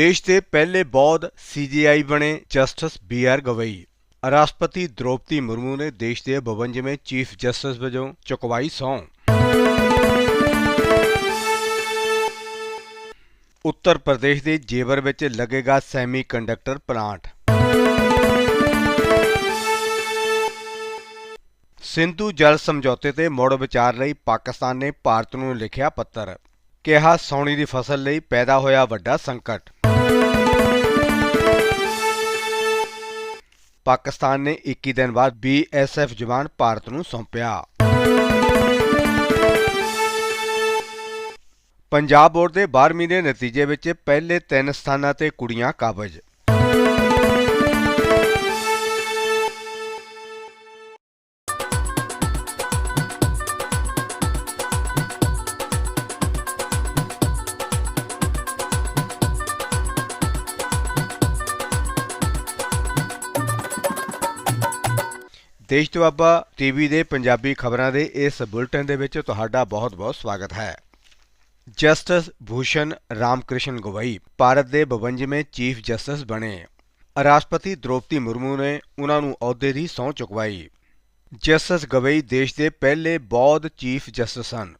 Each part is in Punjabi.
ਦੇਸ਼ ਦੇ ਪਹਿਲੇ ਬੌਧ ਸੀਜੀਆਈ ਬਣੇ ਜਸਟਿਸ ਬੀ ਆਰ ਗਵਈ। ਰਾਸ਼ਟਰਪਤੀ ਦ੍ਰੋਪਦੀ ਮੁਰਮੂ ਨੇ ਦੇਸ਼ ਦੇ 52ਵੇਂ ਚੀਫ ਜਸਟਿਸ ਵਜੋਂ ਚੁਕਵਾਈ ਸਹੁੰ। ਉੱਤਰ ਪ੍ਰਦੇਸ਼ ਦੇ ਜੇਵਰ ਵਿੱਚ ਲੱਗੇਗਾ ਸੈਮੀ ਕੰਡਕਟਰ ਪਲਾਂਟ। ਸਿੰਧੂ ਜਲ ਸਮਝੌਤੇ ਤੇ ਮੁੜ ਵਿਚਾਰ ਲਈ ਪਾਕਿਸਤਾਨ ਨੇ ਭਾਰਤ ਨੂੰ ਲਿਖਿਆ ਪੱਤਰ। ਕਿਹਾ ਸੌਣੀ ਦੀ ਫਸਲ ਲਈ ਪੈਦਾ ਹੋਇਆ ਵੱਡਾ ਸੰਕਟ। ਪਾਕਿਸਤਾਨ ਨੇ 21 ਦਿਨ ਬਾਅਦ ਬੀਐਸਐਫ ਜਵਾਨ ਭਾਰਤ ਨੂੰ ਸੌਂਪਿਆ। ਪੰਜਾਬ ਬੋਰਡ ਦੇ 12ਵੀਂ ਦੇ ਨਤੀਜੇ ਵਿੱਚ ਪਹਿਲੇ ਤਿੰਨ ਸਥਾਨਾਂ ਤੇ ਕੁੜੀਆਂ ਕਾਬਜ। ਦੇਸ਼ ਦੁਆਬਾ ਟੀਵੀ ਦੇ ਪੰਜਾਬੀ ਖਬਰਾਂ ਦੇ ਇਸ ਬੁਲਟਨ ਦੇ ਵਿੱਚ ਤੁਹਾਡਾ ਬਹੁਤ-ਬਹੁਤ ਸਵਾਗਤ ਹੈ। ਜਸਟਿਸ ਭੂਸ਼ਣ ਰਾਮਕ੍ਰਿਸ਼ਨ ਗਵਈ ਭਾਰਤ ਦੇ 52ਵੇਂ ਚੀਫ ਜਸਟਿਸ ਬਣੇ। ਰਾਸ਼ਟਰਪਤੀ ਦ੍ਰੋਪਦੀ ਮੁਰਮੂ ਨੇ ਉਹਨਾਂ ਨੂੰ ਅਹੁਦੇ ਦੀ ਸਹੁੰ ਚੁਕਵਾਈ। ਜਸਟਿਸ ਗਵਈ ਦੇਸ਼ ਦੇ ਪਹਿਲੇ ਬੌਧ ਚੀਫ ਜਸਟਿਸ ਹਨ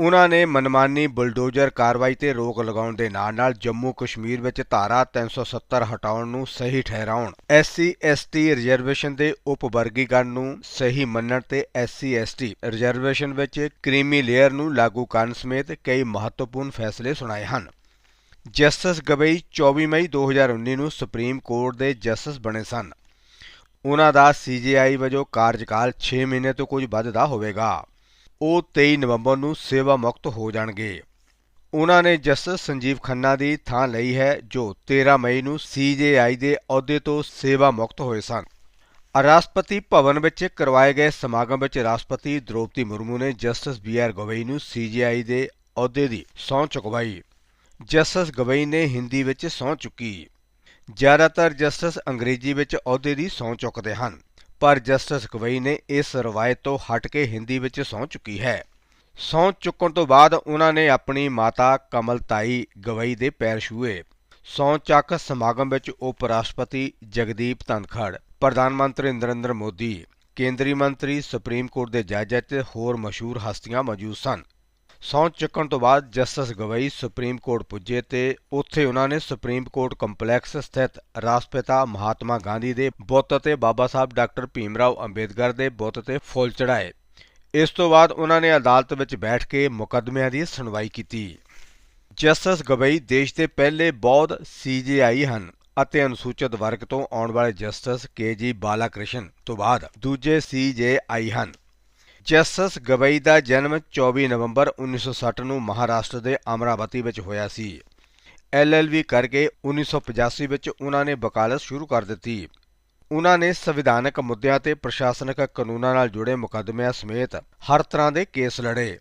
ਉਹਨਾਂ ਨੇ ਮਨਮਾਨੀ ਬੁਲਡੋਜ਼ਰ ਕਾਰਵਾਈ ਤੇ ਰੋਕ ਲਗਾਉਣ ਦੇ ਨਾਲ-ਨਾਲ ਜੰਮੂ ਕਸ਼ਮੀਰ ਵਿੱਚ ਧਾਰਾ 370 ਹਟਾਉਣ ਨੂੰ ਸਹੀ ਠਹਿਰਾਉਣ, ਐਸਸੀ, ਐਸਟੀ ਰਿਜ਼ਰਵੇਸ਼ਨ ਦੇ ਉਪਵਰਗੀਕਰਨ ਨੂੰ ਸਹੀ ਮੰਨਣ ਤੇ ਐਸਸੀ, ਐਸਟੀ ਰਿਜ਼ਰਵੇਸ਼ਨ ਵਿੱਚ ਕ੍ਰੀਮੀ ਲੇਅਰ ਨੂੰ ਲਾਗੂ ਕਰਨ ਸਮੇਤ ਕਈ ਮਹੱਤਵਪੂਰਨ ਫੈਸਲੇ ਸੁਣਾਏ ਹਨ। ਜਸਟਿਸ ਗਵਈ 24 ਮਈ 2019 ਨੂੰ ਸੁਪਰੀਮ ਕੋਰਟ ਦੇ ਜਸਟਿਸ ਬਣੇ ਸਨ। ਉਹਨਾਂ ਦਾ ਸੀਜੀਆਈ ਵਜੋਂ ਕਾਰਜਕਾਲ 6 ਮਹੀਨੇ ਤੋਂ ਕੁਝ ਵੱਧ ਦਾ ਹੋਵੇਗਾ। ਉਹ 23 ਨਵੰਬਰ ਨੂੰ ਸੇਵਾ ਮੁਕਤ ਹੋ ਜਾਣਗੇ। ਉਹਨਾਂ ਨੇ ਜਸਟਿਸ ਸੰਜੀਵ ਖੰਨਾ ਦੀ ਥਾਂ ਲਈ ਹੈ, ਜੋ 13 ਮਈ ਨੂੰ ਸੀਜੇਆਈ ਦੇ ਅਹੁਦੇ ਤੋਂ ਸੇਵਾ ਮੁਕਤ ਹੋਏ ਸਨ। ਰਾਸ਼ਟਰਪਤੀ ਭਵਨ ਵਿੱਚ ਕਰਵਾਏ ਗਏ ਸਮਾਗਮ ਵਿੱਚ ਰਾਸ਼ਟਰਪਤੀ ਦ੍ਰੋਪਦੀ ਮੁਰਮੂ ਨੇ ਜਸਟਿਸ ਬੀ ਆਰ ਗਵਈ ਨੂੰ ਸੀਜੇਆਈ ਦੇ ਅਹੁਦੇ ਦੀ ਸਹੁੰ ਚੁਕਵਾਈ। ਜਸਟਿਸ ਗਵਈ ਨੇ ਹਿੰਦੀ ਵਿੱਚ ਸਹੁੰ ਚੁੱਕੀ। ਜ਼ਿਆਦਾਤਰ ਜਸਟਿਸ ਅੰਗਰੇਜ਼ੀ ਵਿੱਚ ਅਹੁਦੇ ਦੀ ਸਹੁੰ ਚੁੱਕਦੇ ਹਨ। ਪਰ ਜਸਟਿਸ ਗਵਈ ਨੇ ਇਸ ਰਵਾਇਤ ਤੋਂ ਹਟ ਕੇ ਹਿੰਦੀ ਵਿੱਚ ਸਹੁੰ ਚੁੱਕੀ ਹੈ। ਸਹੁੰ ਚੁੱਕਣ ਤੋਂ ਬਾਅਦ ਉਹਨਾਂ ਨੇ ਆਪਣੀ ਮਾਤਾ ਕਮਲਤਾਈ ਗਵਈ ਦੇ ਪੈਰ ਛੂਏ ਸਹੁੰ ਚੱਕ ਸਮਾਗਮ ਵਿੱਚ ਉਪ ਰਾਸ਼ਟਰਪਤੀ ਜਗਦੀਪ ਧਨਖੜ, ਪ੍ਰਧਾਨ ਮੰਤਰੀ ਨਰਿੰਦਰ ਮੋਦੀ, ਕੇਂਦਰੀ ਮੰਤਰੀ ਸੁਪਰੀਮ ਕੋਰਟ ਦੇ ਜੱਜ ਅਤੇ ਹੋਰ ਮਸ਼ਹੂਰ ਹਸਤੀਆਂ ਮੌਜੂਦ ਸਨ। ਸਹੁੰ ਚੁੱਕਣ ਤੋਂ ਬਾਅਦ ਜਸਟਿਸ ਗਵਈ ਸੁਪਰੀਮ ਕੋਰਟ ਪੁੱਜੇ ਤੇ ਉੱਥੇ ਉਹਨਾਂ ਨੇ ਸੁਪਰੀਮ ਕੋਰਟ ਕੰਪਲੈਕਸ ਸਥਿਤ ਰਾਸ਼ਟਰਪਿਤਾ ਮਹਾਤਮਾ ਗਾਂਧੀ ਦੇ ਬੁੱਤ ਤੇ ਬਾਬਾ ਸਾਹਿਬ ਡਾਕਟਰ ਭੀਮਰਾਓ ਅੰਬੇਦਕਰ ਦੇ ਬੁੱਤ ਤੇ ਫੁੱਲ ਚੜਾਏ ਇਸ ਤੋਂ ਬਾਅਦ ਉਹਨਾਂ ਨੇ ਅਦਾਲਤ ਵਿੱਚ ਬੈਠ ਕੇ ਮੁਕੱਦਮਿਆਂ ਦੀ ਸੁਣਵਾਈ ਕੀਤੀ। ਜਸਟਿਸ ਗਵਈ ਦੇਸ਼ ਦੇ ਪਹਿਲੇ ਬੌਧ ਸੀਜੇਆਈ ਹਨ ਅਤੇ ਅਨੁਸੂਚਿਤ ਵਰਗ ਤੋਂ ਆਉਣ ਵਾਲੇ ਜਸਟਿਸ ਕੇਜੀ ਬਾਲਾਕ੍ਰਿਸ਼ਨ ਤੋਂ ਬਾਅਦ ਦੂਜੇ ਸੀਜੇਆਈ ਹਨ। ਜਸਟਿਸ ਗਵਈ ਦਾ ਜਨਮ 24 ਨਵੰਬਰ 1960 ਨੂੰ ਮਹਾਰਾਸ਼ਟਰ ਦੇ ਅਮਰਾਵਤੀ ਵਿੱਚ ਹੋਇਆ ਸੀ। ਐਲਐਲਬੀ ਕਰਕੇ 1985 ਵਿੱਚ ਉਹਨਾਂ ਨੇ ਵਕਾਲਤ ਸ਼ੁਰੂ ਕਰ ਦਿੱਤੀ। ਉਹਨਾਂ ਨੇ ਸੰਵਿਧਾਨਕ ਮੁੱਦਿਆਂ ਤੇ ਪ੍ਰਸ਼ਾਸਨਿਕ ਕਾਨੂੰਨਾਂ ਨਾਲ ਜੁੜੇ ਮੁਕੱਦਮਿਆਂ ਸਮੇਤ ਹਰ ਤਰ੍ਹਾਂ ਦੇ ਕੇਸ ਲੜੇ।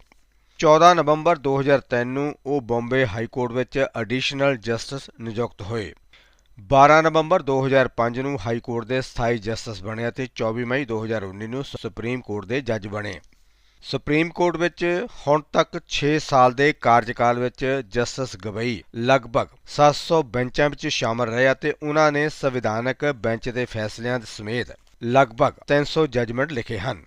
14 ਨਵੰਬਰ 2003 ਨੂੰ ਉਹ ਬੰਬੇ ਹਾਈ ਕੋਰਟ ਵਿੱਚ ਐਡੀਸ਼ਨਲ ਜਸਟਿਸ ਨਿਯੁਕਤ ਹੋਏ। 12 ਨਵੰਬਰ 2005 ਨੂੰ ਹਾਈ ਕੋਰਟ ਦੇ ਸਥਾਈ ਜਸਟਿਸ ਬਣੇ ਅਤੇ 24 ਮਈ 2019 ਨੂੰ ਸੁਪਰੀਮ ਕੋਰਟ ਦੇ ਜੱਜ ਬਣੇ। ਸੁਪਰੀਮ ਕੋਰਟ ਵਿੱਚ ਹੁਣ ਤੱਕ 6 ਸਾਲ ਦੇ ਕਾਰਜਕਾਲ ਵਿੱਚ ਜਸਟਿਸ ਗਵਈ ਲਗਭਗ 700 ਬੈਂਚਾਂ ਵਿੱਚ ਸ਼ਾਮਲ ਰਹੇ ਅਤੇ ਉਹਨਾਂ ਨੇ ਸੰਵਿਧਾਨਕ ਬੈਂਚ ਦੇ ਫੈਸਲਿਆਂ ਸਮੇਤ ਲਗਭਗ 300 ਜਜਮੈਂਟ ਲਿਖੇ ਹਨ।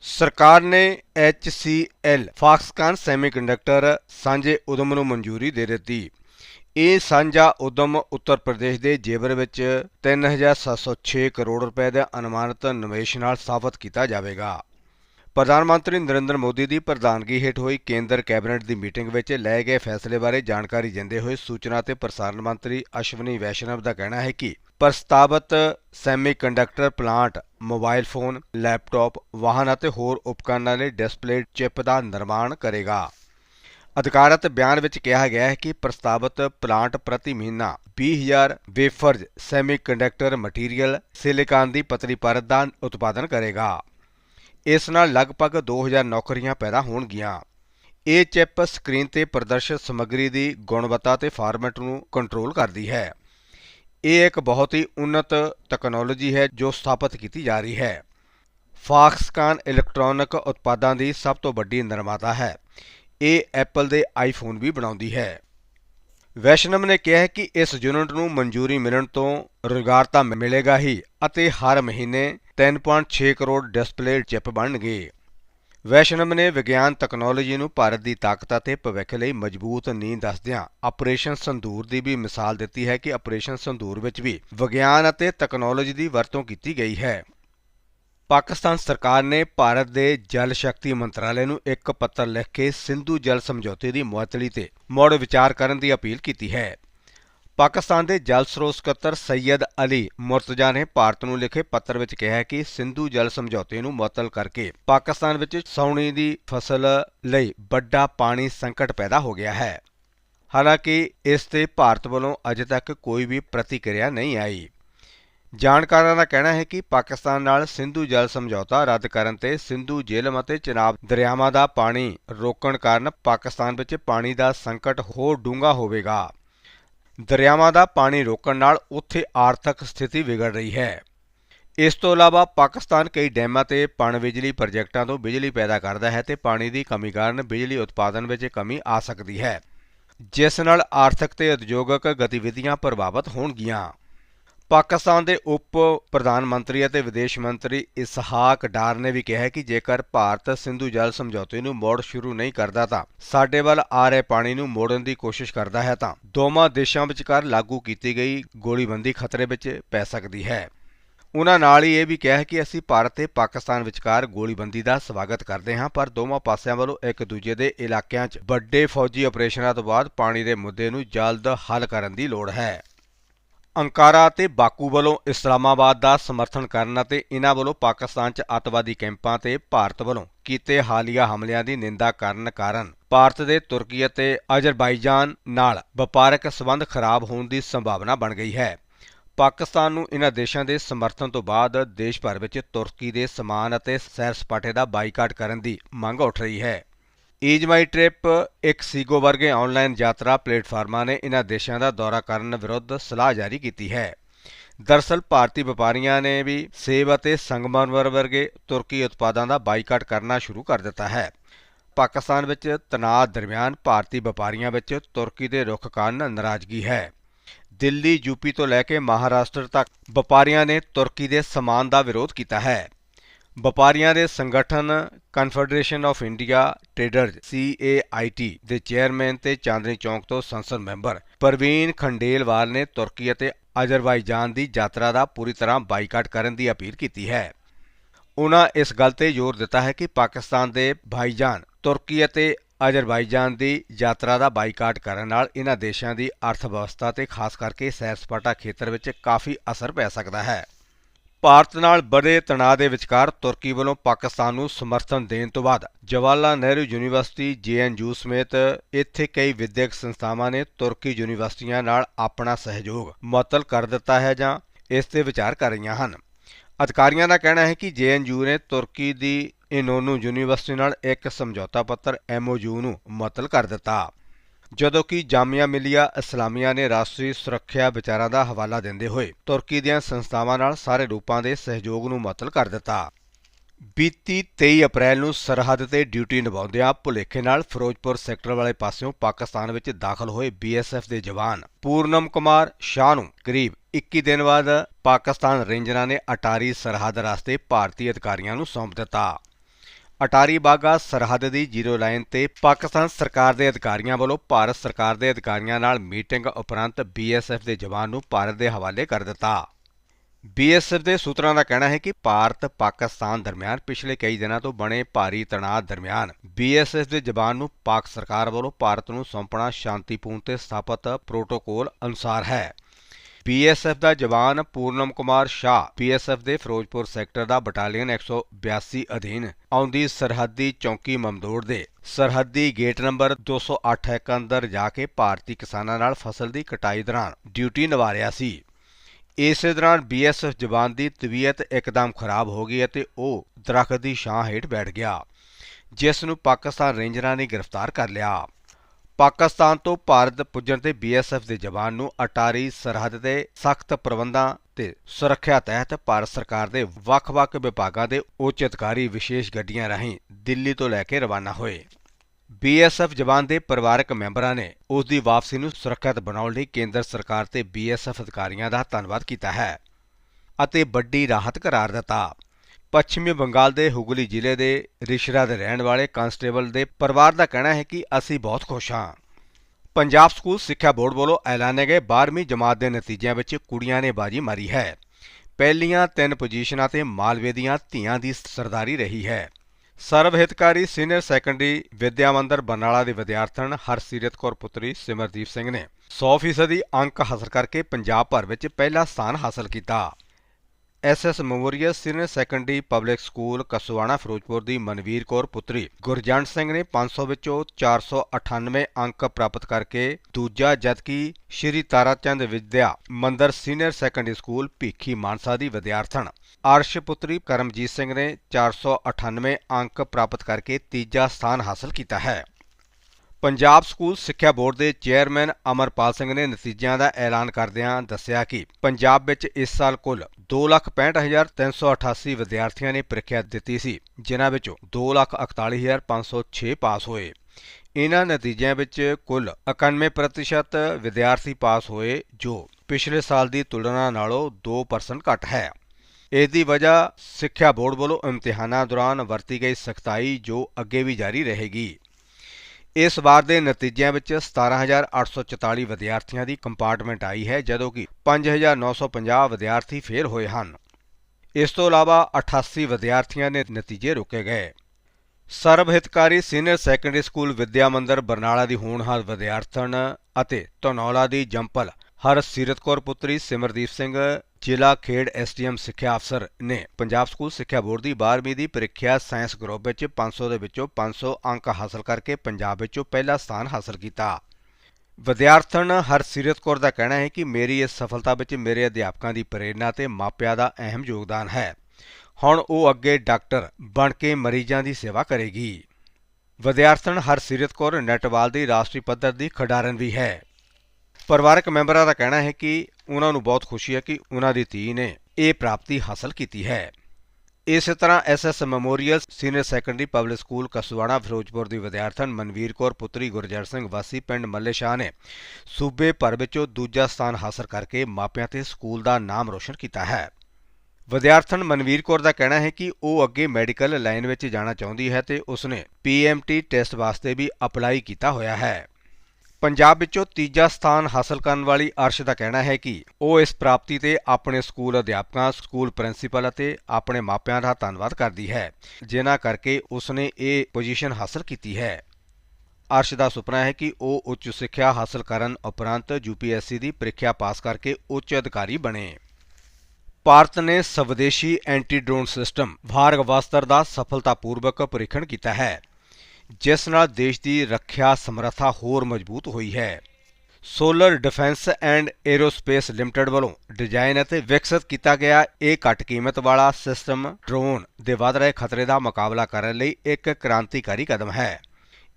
ਸਰਕਾਰ ਨੇ HCL ਫਾਕਸਕਾਨ ਸੈਮੀਕੰਡਕਟਰ ਸਾਂਝੇ ਉਦਮ ਨੂੰ ਮਨਜ਼ੂਰੀ ਦੇ ਦਿੱਤੀ। ਇਹ ਸਾਂਝਾ ਉਦਮ ਉੱਤਰ ਪ੍ਰਦੇਸ਼ ਦੇ ਜੇਵਰ ਵਿੱਚ 3706 ਕਰੋੜ ਰੁਪਏ ਦੇ ਅਨੁਮਾਨਿਤ ਨਿਵੇਸ਼ ਨਾਲ ਸਥਾਪਿਤ ਕੀਤਾ ਜਾਵੇਗਾ। ਪ੍ਰਧਾਨ ਮੰਤਰੀ ਨਰਿੰਦਰ ਮੋਦੀ ਦੀ ਪ੍ਰਧਾਨਗੀ ਹੇਠ ਹੋਈ ਕੇਂਦਰ ਕੈਬਨਿਟ ਦੀ ਮੀਟਿੰਗ ਵਿੱਚ ਲਏ ਗਏ ਫੈਸਲੇ ਬਾਰੇ ਜਾਣਕਾਰੀ ਦਿੰਦੇ ਹੋਏ ਸੂਚਨਾ ਤੇ ਪ੍ਰਸਾਰਣ ਮੰਤਰੀ ਅਸ਼ਵਨੀ ਵੈਸ਼ਨਵ ਦਾ ਕਹਿਣਾ ਹੈ ਕਿ ਪ੍ਰਸਤਾਵਿਤ semiconductor plant, mobile phone, laptop, ਵਾਹਨ ਅਤੇ ਹੋਰ ਉਪਕਰਨਾਂ ਲਈ ਡਿਸਪਲੇ ਚਿਪ ਦਾ ਨਿਰਮਾਣ ਕਰੇਗਾ। ਅਧਿਕਾਰਤ ਬਿਆਨ ਵਿੱਚ ਕਿਹਾ ਗਿਆ ਹੈ ਕਿ ਪ੍ਰਸਤਾਵਿਤ ਪਲਾਂਟ ਪ੍ਰਤੀ ਮਹੀਨਾ 20000 ਵੇਫਰਜ਼ ਸੈਮੀਕੰਡਕਟਰ ਮਟੀਰੀਅਲ ਸਿਲੀਕਾਨ ਦੀ ਪਤਲੀ ਪਰਤ ਦਾ ਉਤਪਾਦਨ ਕਰੇਗਾ। ਇਸ ਨਾਲ ਲਗਭਗ 2000 ਨੌਕਰੀਆਂ ਪੈਦਾ ਹੋਣਗੀਆਂ। ਇਹ ਚਿਪ ਸਕਰੀਨ ਤੇ ਪ੍ਰਦਰਸ਼ਿਤ ਸਮੱਗਰੀ ਦੀ ਗੁਣਵੱਤਾ ਤੇ ਫਾਰਮੈਟ ਨੂੰ ਕੰਟਰੋਲ ਕਰਦੀ ਹੈ। ਇਹ ਇੱਕ ਬਹੁਤ ਹੀ ਉન્નਤ ਤਕਨਾਲੋਜੀ ਹੈ ਜੋ ਸਥਾਪਿਤ ਕੀਤੀ ਜਾ ਰਹੀ ਹੈ। ਫਾਕਸਕਾਨ ਇਲੈਕਟ੍ਰੋਨਿਕ ਉਤਪਾਦਾਂ ਦੀ ਸਭ ਤੋਂ ਵੱਡੀ ਨਿਰਮਾਤਾ ਹੈ। ਇਹ ਐਪਲ ਦੇ ਆਈਫੋਨ ਵੀ ਬਣਾਉਂਦੀ ਹੈ। ਵੈਸ਼ਨਮ ਨੇ ਕਿਹਾ ਕਿ ਇਸ ਯੂਨਿਟ ਨੂੰ ਮਨਜ਼ੂਰੀ ਮਿਲਣ ਤੋਂ ਰੁਜ਼ਗਾਰ ਤਾਂ ਮਿਲੇਗਾ ਹੀ ਅਤੇ ਹਰ ਮਹੀਨੇ 3.6 ਕਰੋੜ ਡਿਸਪਲੇ ਚਿਪ ਬਣਨਗੇ। ਵੈਸ਼ਨਮ ਨੇ ਵਿਗਿਆਨ ਤਕਨਾਲੋਜੀ ਨੂੰ ਭਾਰਤ ਦੀ ਤਾਕਤ ਅਤੇ ਭਵਿੱਖ ਲਈ ਮਜ਼ਬੂਤ ਨੀਂਹ ਦੱਸਦਿਆਂ ਆਪਰੇਸ਼ਨ ਸੰਧੂਰ ਦੀ ਵੀ ਮਿਸਾਲ ਦਿੱਤੀ ਹੈ ਕਿ ਆਪਰੇਸ਼ਨ ਸੰਧੂਰ ਵਿੱਚ ਵੀ ਵਿਗਿਆਨ ਅਤੇ ਤਕਨਾਲੋਜੀ ਦੀ ਵਰਤੋਂ ਕੀਤੀ ਗਈ ਹੈ। ਪਾਕਿਸਤਾਨ ਸਰਕਾਰ ਨੇ ਭਾਰਤ ਦੇ ਜਲ ਸ਼ਕਤੀ ਮੰਤਰਾਲੇ ਨੂੰ ਇੱਕ ਪੱਤਰ ਲਿਖ ਕੇ ਸਿੰਧੂ ਜਲ ਸਮਝੌਤੇ ਦੀ ਮੁਅੱਤਲੀ ਤੇ ਮੁੜ ਵਿਚਾਰ ਕਰਨ ਦੀ ਅਪੀਲ ਕੀਤੀ ਹੈ। ਪਾਕਿਸਤਾਨ ਦੇ ਜਲ ਸਰੋਤ ਸਕੱਤਰ ਸੈਯਦ ਅਲੀ ਮੁਰਤਜ਼ਾ ਨੇ ਭਾਰਤ ਨੂੰ ਲਿਖੇ ਪੱਤਰ ਵਿੱਚ ਕਿਹਾ ਹੈ ਕਿ ਸਿੰਧੂ ਜਲ ਸਮਝੌਤੇ ਨੂੰ ਮੁਅੱਤਲ ਕਰਕੇ ਪਾਕਿਸਤਾਨ ਵਿੱਚ ਸਾਉਣੀ ਦੀ ਫਸਲ ਲਈ ਵੱਡਾ ਪਾਣੀ ਸੰਕਟ ਪੈਦਾ ਹੋ ਗਿਆ ਹੈ। ਹਾਲਾਂਕਿ ਇਸ ਤੇ ਭਾਰਤ ਵੱਲੋਂ ਅਜੇ ਤੱਕ ਕੋਈ ਵੀ ਪ੍ਰਤੀਕਿਰਿਆ ਨਹੀਂ ਆਈ। ਜਾਣਕਾਰਾਂ ਦਾ ਕਹਿਣਾ ਹੈ ਕਿ ਪਾਕਿਸਤਾਨ ਨਾਲ ਸਿੰਧੂ ਜਲ ਸਮਝੌਤਾ ਰੱਦ ਕਰਨ ਤੇ ਸਿੰਧੂ ਜੇਲਮ ਅਤੇ ਚਨਾਬ ਦਰਿਆਵਾਂ ਦਾ ਪਾਣੀ ਰੋਕਣ ਕਾਰਨ ਪਾਕਿਸਤਾਨ ਵਿੱਚ ਪਾਣੀ ਦਾ ਸੰਕਟ ਹੋਰ ਡੂੰਘਾ ਹੋਵੇਗਾ। ਦਰਿਆਵਾਂ ਦਾ ਪਾਣੀ ਰੋਕਣ ਨਾਲ ਉੱਥੇ ਆਰਥਿਕ ਸਥਿਤੀ ਵਿਗੜ ਰਹੀ ਹੈ। ਇਸ ਤੋਂ ਇਲਾਵਾ ਪਾਕਿਸਤਾਨ ਕਈ ਡੈਮਾਂ ਤੇ ਪਣ ਬਿਜਲੀ ਪ੍ਰੋਜੈਕਟਾਂ ਤੋਂ ਬਿਜਲੀ ਪੈਦਾ ਕਰਦਾ ਹੈ ਤੇ ਪਾਣੀ ਦੀ ਕਮੀ ਕਾਰਨ ਬਿਜਲੀ ਉਤਪਾਦਨ ਵਿੱਚ ਕਮੀ ਆ ਸਕਦੀ ਹੈ, ਜਿਸ ਨਾਲ ਆਰਥਿਕ ਤੇ ਉਦਯੋਗਿਕ ਗਤੀਵਿਧੀਆਂ ਪ੍ਰਭਾਵਿਤ ਹੋਣਗੀਆਂ। ਪਾਕਿਸਤਾਨ ਦੇ ਉਪ ਪ੍ਰਧਾਨ ਮੰਤਰੀ ਅਤੇ ਵਿਦੇਸ਼ ਮੰਤਰੀ ਇਸਹਾਕ ਡਾਰ ਨੇ ਵੀ ਕਿਹਾ ਹੈ ਕਿ ਜੇਕਰ ਭਾਰਤ ਸਿੰਧੂ ਜਲ ਸਮਝੌਤੇ ਨੂੰ ਮੋੜ ਸ਼ੁਰੂ ਨਹੀਂ ਕਰਦਾ ਤਾਂ ਸਾਡੇ ਵੱਲ ਆ ਰਹੇ ਪਾਣੀ ਨੂੰ ਮੋੜਨ ਦੀ ਕੋਸ਼ਿਸ਼ ਕਰਦਾ ਹੈ ਤਾਂ ਦੋਵਾਂ ਦੇਸ਼ਾਂ ਵਿਚਕਾਰ ਲਾਗੂ ਕੀਤੀ ਗਈ ਗੋਲੀਬੰਦੀ ਖਤਰੇ ਵਿੱਚ ਪੈ ਸਕਦੀ ਹੈ। ਉਹਨਾਂ ਨਾਲ ਹੀ ਇਹ ਵੀ ਕਿਹਾ ਕਿ ਅਸੀਂ ਭਾਰਤ ਤੇ ਪਾਕਿਸਤਾਨ ਵਿਚਕਾਰ ਗੋਲੀਬੰਦੀ ਦਾ ਸਵਾਗਤ ਕਰਦੇ ਹਾਂ, ਪਰ ਦੋਵਾਂ ਪਾਸਿਆਂ ਵੱਲੋਂ ਇੱਕ ਦੂਜੇ ਦੇ ਇਲਾਕਿਆਂ 'ਚ ਵੱਡੇ ਫੌਜੀ ਆਪਰੇਸ਼ਨਾਂ ਤੋਂ ਬਾਅਦ ਪਾਣੀ ਦੇ ਮੁੱਦੇ ਨੂੰ ਜਲਦ ਹੱਲ ਕਰਨ ਦੀ ਲੋੜ ਹੈ। ਅੰਕਾਰਾ ਅਤੇ ਬਾਕੂ ਵੱਲੋਂ ਇਸਲਾਮਾਬਾਦ ਦਾ ਸਮਰਥਨ ਕਰਨ ਅਤੇ ਇਹਨਾਂ ਵੱਲੋਂ ਪਾਕਿਸਤਾਨ 'ਚ ਅੱਤਵਾਦੀ ਕੈਂਪਾਂ ਤੇ ਭਾਰਤ ਵੱਲੋਂ ਕੀਤੇ ਹਾਲੀਆ ਹਮਲਿਆਂ ਦੀ ਨਿੰਦਾ ਕਰਨ ਕਾਰਨ ਭਾਰਤ ਦੇ ਤੁਰਕੀ ਅਤੇ ਅਜ਼ਰਬਾਈਜਾਨ ਨਾਲ ਵਪਾਰਕ ਸਬੰਧ ਖਰਾਬ ਹੋਣ ਦੀ ਸੰਭਾਵਨਾ ਬਣ ਗਈ ਹੈ। ਪਾਕਿਸਤਾਨ ਨੂੰ ਇਹਨਾਂ ਦੇਸ਼ਾਂ ਦੇ ਸਮਰਥਨ ਤੋਂ ਬਾਅਦ ਦੇਸ਼ ਭਰ ਵਿੱਚ ਤੁਰਕੀ ਦੇ ਸਮਾਨ ਅਤੇ ਸੈਰ ਸਪਾਟੇ ਦਾ ਬਾਈਕਾਟ ਕਰਨ ਦੀ ਮੰਗ ਉੱਠ ਰਹੀ ਹੈ। ਈਜ ਮਾਈ ਟ੍ਰਿਪ ਇੱਕ ਸੀਗੋ ਵਰਗੇ ਆਨਲਾਈਨ ਯਾਤਰਾ ਪਲੇਟਫਾਰਮਾਂ ਨੇ ਇਹਨਾਂ ਦੇਸ਼ਾਂ ਦਾ ਦੌਰਾ ਕਰਨ ਵਿਰੁੱਧ ਸਲਾਹ ਜਾਰੀ ਕੀਤੀ ਹੈ। ਦਰਸਲ ਭਾਰਤੀ ਵਪਾਰੀਆਂ ਨੇ ਵੀ ਸੇਬ ਅਤੇ ਸੰਗਮਰਮਰ ਵਰਗੇ ਤੁਰਕੀ ਉਤਪਾਦਾਂ ਦਾ ਬਾਈਕਾਟ ਕਰਨਾ ਸ਼ੁਰੂ ਕਰ ਦਿੱਤਾ ਹੈ। ਪਾਕਿਸਤਾਨ ਵਿੱਚ ਤਣਾਅ ਦਰਮਿਆਨ ਭਾਰਤੀ ਵਪਾਰੀਆਂ ਵਿੱਚ ਤੁਰਕੀ ਦੇ ਰੁਖ ਕਾਰਨ ਨਾਰਾਜ਼ਗੀ ਹੈ। ਦਿੱਲੀ, ਯੂਪੀ ਤੋਂ ਲੈ ਕੇ ਮਹਾਰਾਸ਼ਟਰ ਤੱਕ ਵਪਾਰੀਆਂ ਨੇ ਤੁਰਕੀ ਦੇ ਸਮਾਨ ਦਾ ਵਿਰੋਧ ਕੀਤਾ ਹੈ। ਵਪਾਰੀਆਂ ਦੇ ਸੰਗਠਨ confederation of India traders CAIT ਦੇ ਚੇਅਰਮੈਨ ਤੇ ਚਾਂਦਨੀ ਚੌਂਕ ਤੋਂ ਸੰਸਦ ਮੈਂਬਰ ਪ੍ਰਵੀਨ ਖੰਡੇਲਵਾਲ ਨੇ ਤੁਰਕੀ ਅਤੇ ਅਜ਼ਰਬਾਈਜਾਨ ਦੀ ਯਾਤਰਾ ਦਾ ਪੂਰੀ ਤਰ੍ਹਾਂ ਬਾਈਕਾਟ ਕਰਨ ਦੀ ਅਪੀਲ ਕੀਤੀ ਹੈ। ਉਹਨਾਂ ਇਸ ਗੱਲ ਤੇ ਜ਼ੋਰ ਦਿੱਤਾ ਹੈ ਕਿ ਪਾਕਿਸਤਾਨ ਦੇ ਭਾਈਜਾਨ ਤੁਰਕੀ ਅਤੇ ਅਜ਼ਰਬਾਈਜਾਨ ਦੀ ਯਾਤਰਾ ਦਾ ਬਾਈਕਾਟ ਕਰਨ ਨਾਲ ਇਹਨਾਂ ਦੇਸ਼ਾਂ ਦੀ ਅਰਥ ਵਿਵਸਥਾ ਤੇ ਖਾਸ ਕਰਕੇ ਸੈਰ ਸਪਾਟਾ ਖੇਤਰ ਵਿੱਚ ਕਾਫੀ ਅਸਰ ਪੈ ਸਕਦਾ ਹੈ। ਭਾਰਤ ਨਾਲ ਬੜੇ ਤਣਾਅ ਦੇ ਵਿਚਕਾਰ ਤੁਰਕੀ ਵੱਲੋਂ ਪਾਕਿਸਤਾਨ ਨੂੰ ਸਮਰਥਨ ਦੇਣ ਤੋਂ ਬਾਅਦ ਜਵਾਹਰਲਾਲ ਨਹਿਰੂ ਯੂਨੀਵਰਸਿਟੀ ਜੇਐਨਯੂ ਸਮੇਤ ਇੱਥੇ ਕਈ ਵਿਦਿਅਕ ਸੰਸਥਾਵਾਂ ਨੇ ਤੁਰਕੀ ਯੂਨੀਵਰਸਿਟੀਆਂ ਨਾਲ ਆਪਣਾ ਸਹਿਯੋਗ ਮੁਅੱਤਲ ਕਰ ਦਿੱਤਾ ਹੈ ਜਾਂ ਇਸ ਤੇ ਵਿਚਾਰ ਕਰ ਰਹੀਆਂ ਹਨ। ਅਧਿਕਾਰੀਆਂ ਦਾ ਕਹਿਣਾ ਹੈ ਕਿ ਜੇਐਨਯੂ ਨੇ ਤੁਰਕੀ ਦੀ ਇਨੋਨੂ ਯੂਨੀਵਰਸਿਟੀ ਨਾਲ ਇੱਕ ਸਮਝੌਤਾ ਪੱਤਰ ਐਮਓਯੂ ਨੂੰ ਮੁਅੱਤਲ ਕਰ ਦਿੱਤਾ। ਜਦੋਂ ਕਿ ਜਾਮੀਆ ਮਿਲੀਆ ਇਸਲਾਮੀਆ ਨੇ ਰਾਸ਼ਟਰੀ ਸੁਰੱਖਿਆ ਵਿਚਾਰਾਂ ਦਾ ਹਵਾਲਾ ਦਿੰਦੇ ਹੋਏ ਤੁਰਕੀ ਦੀਆਂ ਸੰਸਥਾਵਾਂ ਨਾਲ ਸਾਰੇ ਰੂਪਾਂ ਦੇ ਸਹਿਯੋਗ ਨੂੰ ਮੁਅੱਤਲ ਕਰ ਦਿੱਤਾ। ਬੀਤੀ 23 ਅਪ੍ਰੈਲ ਨੂੰ ਸਰਹੱਦ ਤੇ ਡਿਊਟੀ ਨਿਭਾਉਂਦਿਆਂ ਭੁਲੇਖੇ ਨਾਲ ਫਿਰੋਜ਼ਪੁਰ ਸੈਕਟਰ ਵਾਲੇ ਪਾਸਿਓਂ ਪਾਕਿਸਤਾਨ ਵਿੱਚ ਦਾਖਲ ਹੋਏ ਬੀਐਸਐਫ ਦੇ ਜਵਾਨ ਪੂਰਨਮ ਕੁਮਾਰ ਸ਼ਾਹ ਨੂੰ ਕਰੀਬ 21 ਦਿਨ ਬਾਅਦ ਪਾਕਿਸਤਾਨ ਰੇਂਜਰਾਂ ਨੇ ਅਟਾਰੀ ਸਰਹੱਦ ਰਸਤੇ ਭਾਰਤੀ ਅਧਿਕਾਰੀਆਂ ਨੂੰ ਸੌਂਪ ਦਿੱਤਾ। ਅਟਾਰੀ ਬਾਗਾ ਸਰਹੱਦ ਦੀ ਜ਼ੀਰੋ ਲਾਈਨ ਤੇ ਪਾਕਿਸਤਾਨ ਸਰਕਾਰ ਦੇ ਅਧਿਕਾਰੀਆਂ ਵੱਲੋਂ ਭਾਰਤ ਸਰਕਾਰ ਦੇ ਅਧਿਕਾਰੀਆਂ ਨਾਲ ਮੀਟਿੰਗ ਉਪਰੰਤ ਬੀਐਸਐਫ ਦੇ ਜਵਾਨ ਨੂੰ ਭਾਰਤ ਦੇ ਹਵਾਲੇ ਕਰ ਦਿੱਤਾ। ਬੀਐਸਐਫ ਦੇ ਸੂਤਰਾਂ ਦਾ ਕਹਿਣਾ ਹੈ ਕਿ ਭਾਰਤ ਪਾਕਿਸਤਾਨ ਦਰਮਿਆਨ ਪਿਛਲੇ ਕਈ ਦਿਨਾਂ ਤੋਂ ਬਣੇ ਭਾਰੀ ਤਣਾਅ ਦਰਮਿਆਨ ਬੀਐਸਐਫ ਦੇ ਜਵਾਨ ਨੂੰ ਪਾਕ ਸਰਕਾਰ ਵੱਲੋਂ ਭਾਰਤ ਨੂੰ ਸੌਂਪਣਾ ਸ਼ਾਂਤੀਪੂਰਨ ਤੇ ਸਥਾਪਿਤ ਪ੍ਰੋਟੋਕੋਲ ਅਨੁਸਾਰ ਹੈ। ਬੀਐਸਐਫ ਦਾ ਜਵਾਨ ਪੂਰਨਮ ਕੁਮਾਰ ਸ਼ਾਹ ਬੀਐਸਐਫ ਦੇ ਫਿਰੋਜ਼ਪੁਰ ਸੈਕਟਰ ਦਾ ਬਟਾਲੀਅਨ 182 ਅਧੀਨ ਆਉਂਦੀ ਸਰਹੱਦੀ ਚੌਂਕੀ ਮਮਦੋੜ ਦੇ। ਸਰਹੱਦੀ ਗੇਟ ਨੰਬਰ 208 ਇੱਕ ਅੰਦਰ ਜਾ ਕੇ ਭਾਰਤੀ ਕਿਸਾਨਾਂ ਨਾਲ ਫਸਲ ਦੀ ਕਟਾਈ ਦੌਰਾਨ ਡਿਊਟੀ ਨਿਭਾ ਰਿਹਾ ਸੀ। ਇਸੇ ਦੌਰਾਨ ਬੀਐਸਐਫ ਜਵਾਨ ਦੀ ਤਬੀਅਤ ਇੱਕਦਮ ਖਰਾਬ ਹੋ ਗਈ ਅਤੇ ਉਹ ਦਰਖਤ ਦੀ ਛਾਂ ਹੇਠ ਬੈਠ ਗਿਆ, ਜਿਸ ਨੂੰ ਪਾਕਿਸਤਾਨ ਰੇਂਜਰਾਂ ਨੇ ਗ੍ਰਿਫਤਾਰ ਕਰ ਲਿਆ। ਪਾਕਿਸਤਾਨ ਤੋਂ ਭਾਰਤ ਪੁੱਜਣ ਤੇ ਬੀਐਸਐਫ ਦੇ ਜਵਾਨ ਨੂੰ ਅਟਾਰੀ ਸਰਹੱਦ ਦੇ ਸਖਤ ਪ੍ਰਬੰਧਾਂ ਤੇ ਸੁਰੱਖਿਆ ਤਹਿਤ ਭਾਰਤ ਸਰਕਾਰ ਦੇ ਵੱਖ-ਵੱਖ ਵਿਭਾਗਾਂ ਦੇ ਉੱਚ ਅਧਿਕਾਰੀ ਵਿਸ਼ੇਸ਼ ਗੱਡੀਆਂ ਰਾਹੀਂ ਦਿੱਲੀ ਤੋਂ ਲੈ ਕੇ ਰਵਾਨਾ ਹੋਏ। ਬੀਐਸਐਫ ਜਵਾਨ ਦੇ ਪਰਿਵਾਰਕ ਮੈਂਬਰਾਂ ਨੇ ਉਸ ਦੀ ਵਾਪਸੀ ਨੂੰ ਸੁਰੱਖਿਅਤ ਬਣਾਉਣ ਲਈ ਕੇਂਦਰ ਸਰਕਾਰ ਤੇ ਬੀਐਸਐਫ ਅਧਿਕਾਰੀਆਂ ਦਾ ਧੰਨਵਾਦ ਕੀਤਾ ਹੈ ਅਤੇ ਵੱਡੀ ਰਾਹਤ ਕਰਾਰ ਦਿੱਤਾ। ਪੱਛਮੀ ਬੰਗਾਲ ਦੇ ਹੁਗਲੀ ਜ਼ਿਲ੍ਹੇ ਦੇ ਰਿਸ਼ਰਾ ਦੇ ਰਹਿਣ ਵਾਲੇ ਕਾਂਸਟੇਬਲ ਦੇ ਪਰਿਵਾਰ ਦਾ ਕਹਿਣਾ ਹੈ ਕਿ ਅਸੀਂ ਬਹੁਤ ਖੁਸ਼ ਹਾਂ। ਪੰਜਾਬ ਸਕੂਲ ਸਿੱਖਿਆ ਬੋਰਡ ਵੱਲੋਂ ਐਲਾਨੇ ਗਏ 12ਵੀਂ ਜਮਾਤ ਦੇ ਨਤੀਜਿਆਂ ਵਿੱਚ ਕੁੜੀਆਂ ਨੇ ਬਾਜੀ ਮਾਰੀ ਹੈ। ਪਹਿਲੀਆਂ ਤਿੰਨ ਪੋਜੀਸ਼ਨਾਂ ਤੇ ਮਾਲਵੇ ਦੀਆਂ ਧੀਆਂ ਦੀ ਸਰਦਾਰੀ ਰਹੀ ਹੈ। ਸਰਵ ਹਿਤਕਾਰੀ ਸੀਨੀਅਰ ਸੈਕੰਡਰੀ ਵਿਦਿਆ ਮੰਦਰ ਬਰਨਾਲਾ ਦੇ ਵਿਦਿਆਰਥਣ ਹਰਸੀਰਤ ਕੌਰ ਪੁੱਤਰੀ ਸਿਮਰਦੀਪ ਸਿੰਘ ਨੇ 100% ਅੰਕ ਹਾਸਲ ਕਰਕੇ ਪੰਜਾਬ ਭਰ ਵਿੱਚ ਪਹਿਲਾ ਸਥਾਨ ਹਾਸਲ ਕੀਤਾ। SS memorial senior secondary public school Kaswana Ferozepur ਦੀ ਮਨਵੀਰ ਕੌਰ ਪੁੱਤਰੀ ਗੁਰਜੰਟ ਸਿੰਘ ਨੇ 500 ਵਿੱਚੋਂ 498 ਅੰਕ ਪ੍ਰਾਪਤ ਕਰਕੇ ਦੂਜਾ ਜਦਕਿ Shri Tarachand Vidya Mandir senior secondary school Bhikhi Mansa ਦੀ ਵਿਦਿਆਰਥਣ। ਅਰਸ਼ ਪੁੱਤਰੀ ਕਰਮਜੀਤ ਸਿੰਘ ਨੇ 498 ਅੰਕ ਪ੍ਰਾਪਤ ਕਰਕੇ ਤੀਜਾ ਸਥਾਨ ਹਾਸਲ ਕੀਤਾ ਹੈ। ਪੰਜਾਬ ਸਕੂਲ ਸਿੱਖਿਆ ਬੋਰਡ ਦੇ ਚੇਅਰਮੈਨ ਅਮਰਪਾਲ ਸਿੰਘ ਨੇ ਨਤੀਜਿਆਂ ਦਾ ਐਲਾਨ ਕਰਦਿਆਂ ਦੱਸਿਆ ਕਿ ਪੰਜਾਬ ਵਿੱਚ ਇਸ ਸਾਲ ਕੁੱਲ 265388 ਵਿਦਿਆਰਥੀਆਂ ਨੇ ਪ੍ਰੀਖਿਆ ਦਿੱਤੀ ਸੀ, ਜਿਨ੍ਹਾਂ ਵਿੱਚੋਂ 241506 ਪਾਸ ਹੋਏ। ਇਨ੍ਹਾਂ ਨਤੀਜਿਆਂ ਵਿੱਚ ਕੁੱਲ 91% ਵਿਦਿਆਰਥੀ ਪਾਸ ਹੋਏ, ਜੋ ਪਿਛਲੇ ਸਾਲ ਦੀ ਤੁਲਨਾ ਨਾਲੋਂ 2% ਘੱਟ ਹੈ। ਇਸ ਦੀ ਵਜ੍ਹਾ ਸਿੱਖਿਆ ਬੋਰਡ ਵੱਲੋਂ ਇਮਤਿਹਾਨਾਂ ਦੌਰਾਨ ਵਰਤੀ ਗਈ ਸਖਤਾਈ ਜੋ ਅੱਗੇ ਵੀ ਜਾਰੀ ਰਹੇਗੀ। ਇਸ ਵਾਰ ਦੇ ਨਤੀਜਿਆਂ ਵਿੱਚ 17844 ਵਿਦਿਆਰਥੀਆਂ ਦੀ ਕੰਪਾਰਟਮੈਂਟ ਆਈ ਹੈ, ਜਦੋਂ ਕਿ 5950 ਵਿਦਿਆਰਥੀ ਫੇਲ ਹੋਏ ਹਨ। ਇਸ ਤੋਂ ਇਲਾਵਾ 88 ਵਿਦਿਆਰਥੀਆਂ ਦੇ ਨਤੀਜੇ ਰੋਕੇ ਗਏ। Sarab Hitkari senior secondary school Vidya Mandir Barnala ਦੀ ਹੋਣਹਾਰ ਵਿਦਿਆਰਥਣ ਅਤੇ ਧਨੌਲਾ ਦੀ ਜੰਪਲ ਹਰਸੀਰਤ ਕੌਰ ਪੁੱਤਰੀ ਸਿਮਰਦੀਪ ਸਿੰਘ, ਜ਼ਿਲ੍ਹਾ ਖੇਡ ਐਸਟੀਐਮ ਸਿੱਖਿਆ ਅਫਸਰ ਨੇ ਪੰਜਾਬ ਸਕੂਲ ਸਿੱਖਿਆ ਬੋਰਡ ਦੀ 12ਵੀਂ ਦੀ ਪ੍ਰੀਖਿਆ ਸਾਇੰਸ ਗਰੁੱਪ ਵਿੱਚ 500 ਦੇ ਵਿੱਚੋਂ 500 ਅੰਕ ਹਾਸਲ ਕਰਕੇ ਪੰਜਾਬ ਵਿੱਚੋਂ ਪਹਿਲਾ ਸਥਾਨ ਹਾਸਲ ਕੀਤਾ। ਵਿਦਿਆਰਥਣ ਹਰਸੀਰਤ ਕੌਰ ਦਾ ਕਹਿਣਾ ਹੈ ਕਿ ਮੇਰੀ ਇਸ ਸਫਲਤਾ ਵਿੱਚ ਮੇਰੇ ਅਧਿਆਪਕਾਂ ਦੀ ਪ੍ਰੇਰਣਾ ਤੇ ਮਾਪਿਆਂ ਦਾ ਅਹਿਮ ਯੋਗਦਾਨ ਹੈ। ਹੁਣ ਉਹ ਅੱਗੇ ਡਾਕਟਰ ਬਣ ਕੇ ਮਰੀਜ਼ਾਂ ਦੀ ਸੇਵਾ ਕਰੇਗੀ। ਵਿਦਿਆਰਥਣ ਹਰਸੀਰਤ ਕੌਰ ਨੈਟਵਾਲ ਦੀ ਰਾਸ਼ਟਰੀ ਪੱਧਰ ਦੀ ਖਿਡਾਰਨ ਵੀ ਹੈ। ਪਰਿਵਾਰਕ ਮੈਂਬਰਾਂ ਦਾ ਕਹਿਣਾ ਹੈ ਕਿ ਉਹਨਾਂ ਨੂੰ ਬਹੁਤ ਖੁਸ਼ੀ ਹੈ ਕਿ ਉਹਨਾਂ ਦੀ ਧੀ ਨੇ ਇਹ ਪ੍ਰਾਪਤੀ ਹਾਸਲ ਕੀਤੀ ਹੈ। ਇਸੇ ਤਰ੍ਹਾਂ SS memorial senior secondary public school Kaswana, Ferozepur ਦੀ ਵਿਦਿਆਰਥਣ ਮਨਵੀਰ ਕੌਰ, ਪੁੱਤਰੀ ਗੁਰਜਰ ਸਿੰਘ ਵਾਸੀ, ਪਿੰਡ ਮੱਲੇ ਸ਼ਾਹ ਨੇ ਸੂਬੇ ਭਰ ਵਿੱਚੋਂ ਦੂਜਾ ਸਥਾਨ ਹਾਸਲ ਕਰਕੇ ਮਾਪਿਆਂ ਤੇ ਸਕੂਲ ਦਾ ਨਾਮ ਰੋਸ਼ਨ ਕੀਤਾ ਹੈ। ਵਿਦਿਆਰਥਣ ਮਨਵੀਰ ਕੌਰ ਦਾ ਕਹਿਣਾ ਹੈ ਕਿ ਉਹ ਅੱਗੇ ਮੈਡੀਕਲ ਲਾਈਨ ਵਿੱਚ ਜਾਣਾ ਚਾਹੁੰਦੀ ਹੈ ਤੇ ਉਸਨੇ ਪੀਐਮਟੀ ਟੈਸਟ ਵਾਸਤੇ ਵੀ ਅਪਲਾਈ ਕੀਤਾ ਹੋਇਆ ਹੈ। ਪੰਜਾਬ ਵਿੱਚੋਂ ਤੀਜਾ ਸਥਾਨ ਹਾਸਲ ਕਰਨ ਵਾਲੀ ਅਰਸ਼ ਦਾ ਕਹਿਣਾ ਹੈ ਕਿ ਉਹ ਇਸ ਪ੍ਰਾਪਤੀ ਤੇ ਆਪਣੇ ਸਕੂਲ ਅਧਿਆਪਕਾਂ, ਸਕੂਲ ਪ੍ਰਿੰਸੀਪਲ ਅਤੇ ਆਪਣੇ ਮਾਪਿਆਂ ਦਾ ਧੰਨਵਾਦ ਕਰਦੀ ਹੈ, ਜਿਨ੍ਹਾਂ ਕਰਕੇ ਉਸਨੇ ਇਹ ਪੋਜੀਸ਼ਨ ਹਾਸਲ ਕੀਤੀ ਹੈ। ਅਰਸ਼ ਦਾ ਸੁਪਨਾ ਹੈ ਕਿ ਉਹ ਉੱਚ ਸਿੱਖਿਆ ਹਾਸਲ ਕਰਨ ਉਪਰੰਤ ਯੂਪੀਐਸਸੀ ਦੀ ਪ੍ਰੀਖਿਆ ਪਾਸ ਕਰਕੇ ਉੱਚ ਅਧਿਕਾਰੀ ਬਣੇ। ਭਾਰਤ ਨੇ ਸਵਦੇਸ਼ੀ ਐਂਟੀ ਡਰੋਨ ਸਿਸਟਮ ਭਾਰਗਵਾਸਤਰ ਦਾ ਸਫਲਤਾਪੂਰਵਕ ਪਰੀਖਣ ਕੀਤਾ ਹੈ। ਜਿਸ ਨਾਲ ਦੇਸ਼ ਦੀ ਰੱਖਿਆ ਸਮਰੱਥਾ ਹੋਰ ਮਜ਼ਬੂਤ ਹੋਈ ਹੈ। Solar defence and aerospace limited ਵੱਲੋਂ ਡਿਜ਼ਾਈਨ ਅਤੇ ਵਿਕਸਿਤ ਕੀਤਾ ਗਿਆ ਇਹ ਘੱਟ ਕੀਮਤ ਵਾਲਾ ਸਿਸਟਮ ਡਰੋਨ ਦੇ ਵਧ ਰਹੇ ਖਤਰੇ ਦਾ ਮੁਕਾਬਲਾ ਕਰਨ ਲਈ ਇੱਕ ਕ੍ਰਾਂਤੀਕਾਰੀ ਕਦਮ ਹੈ।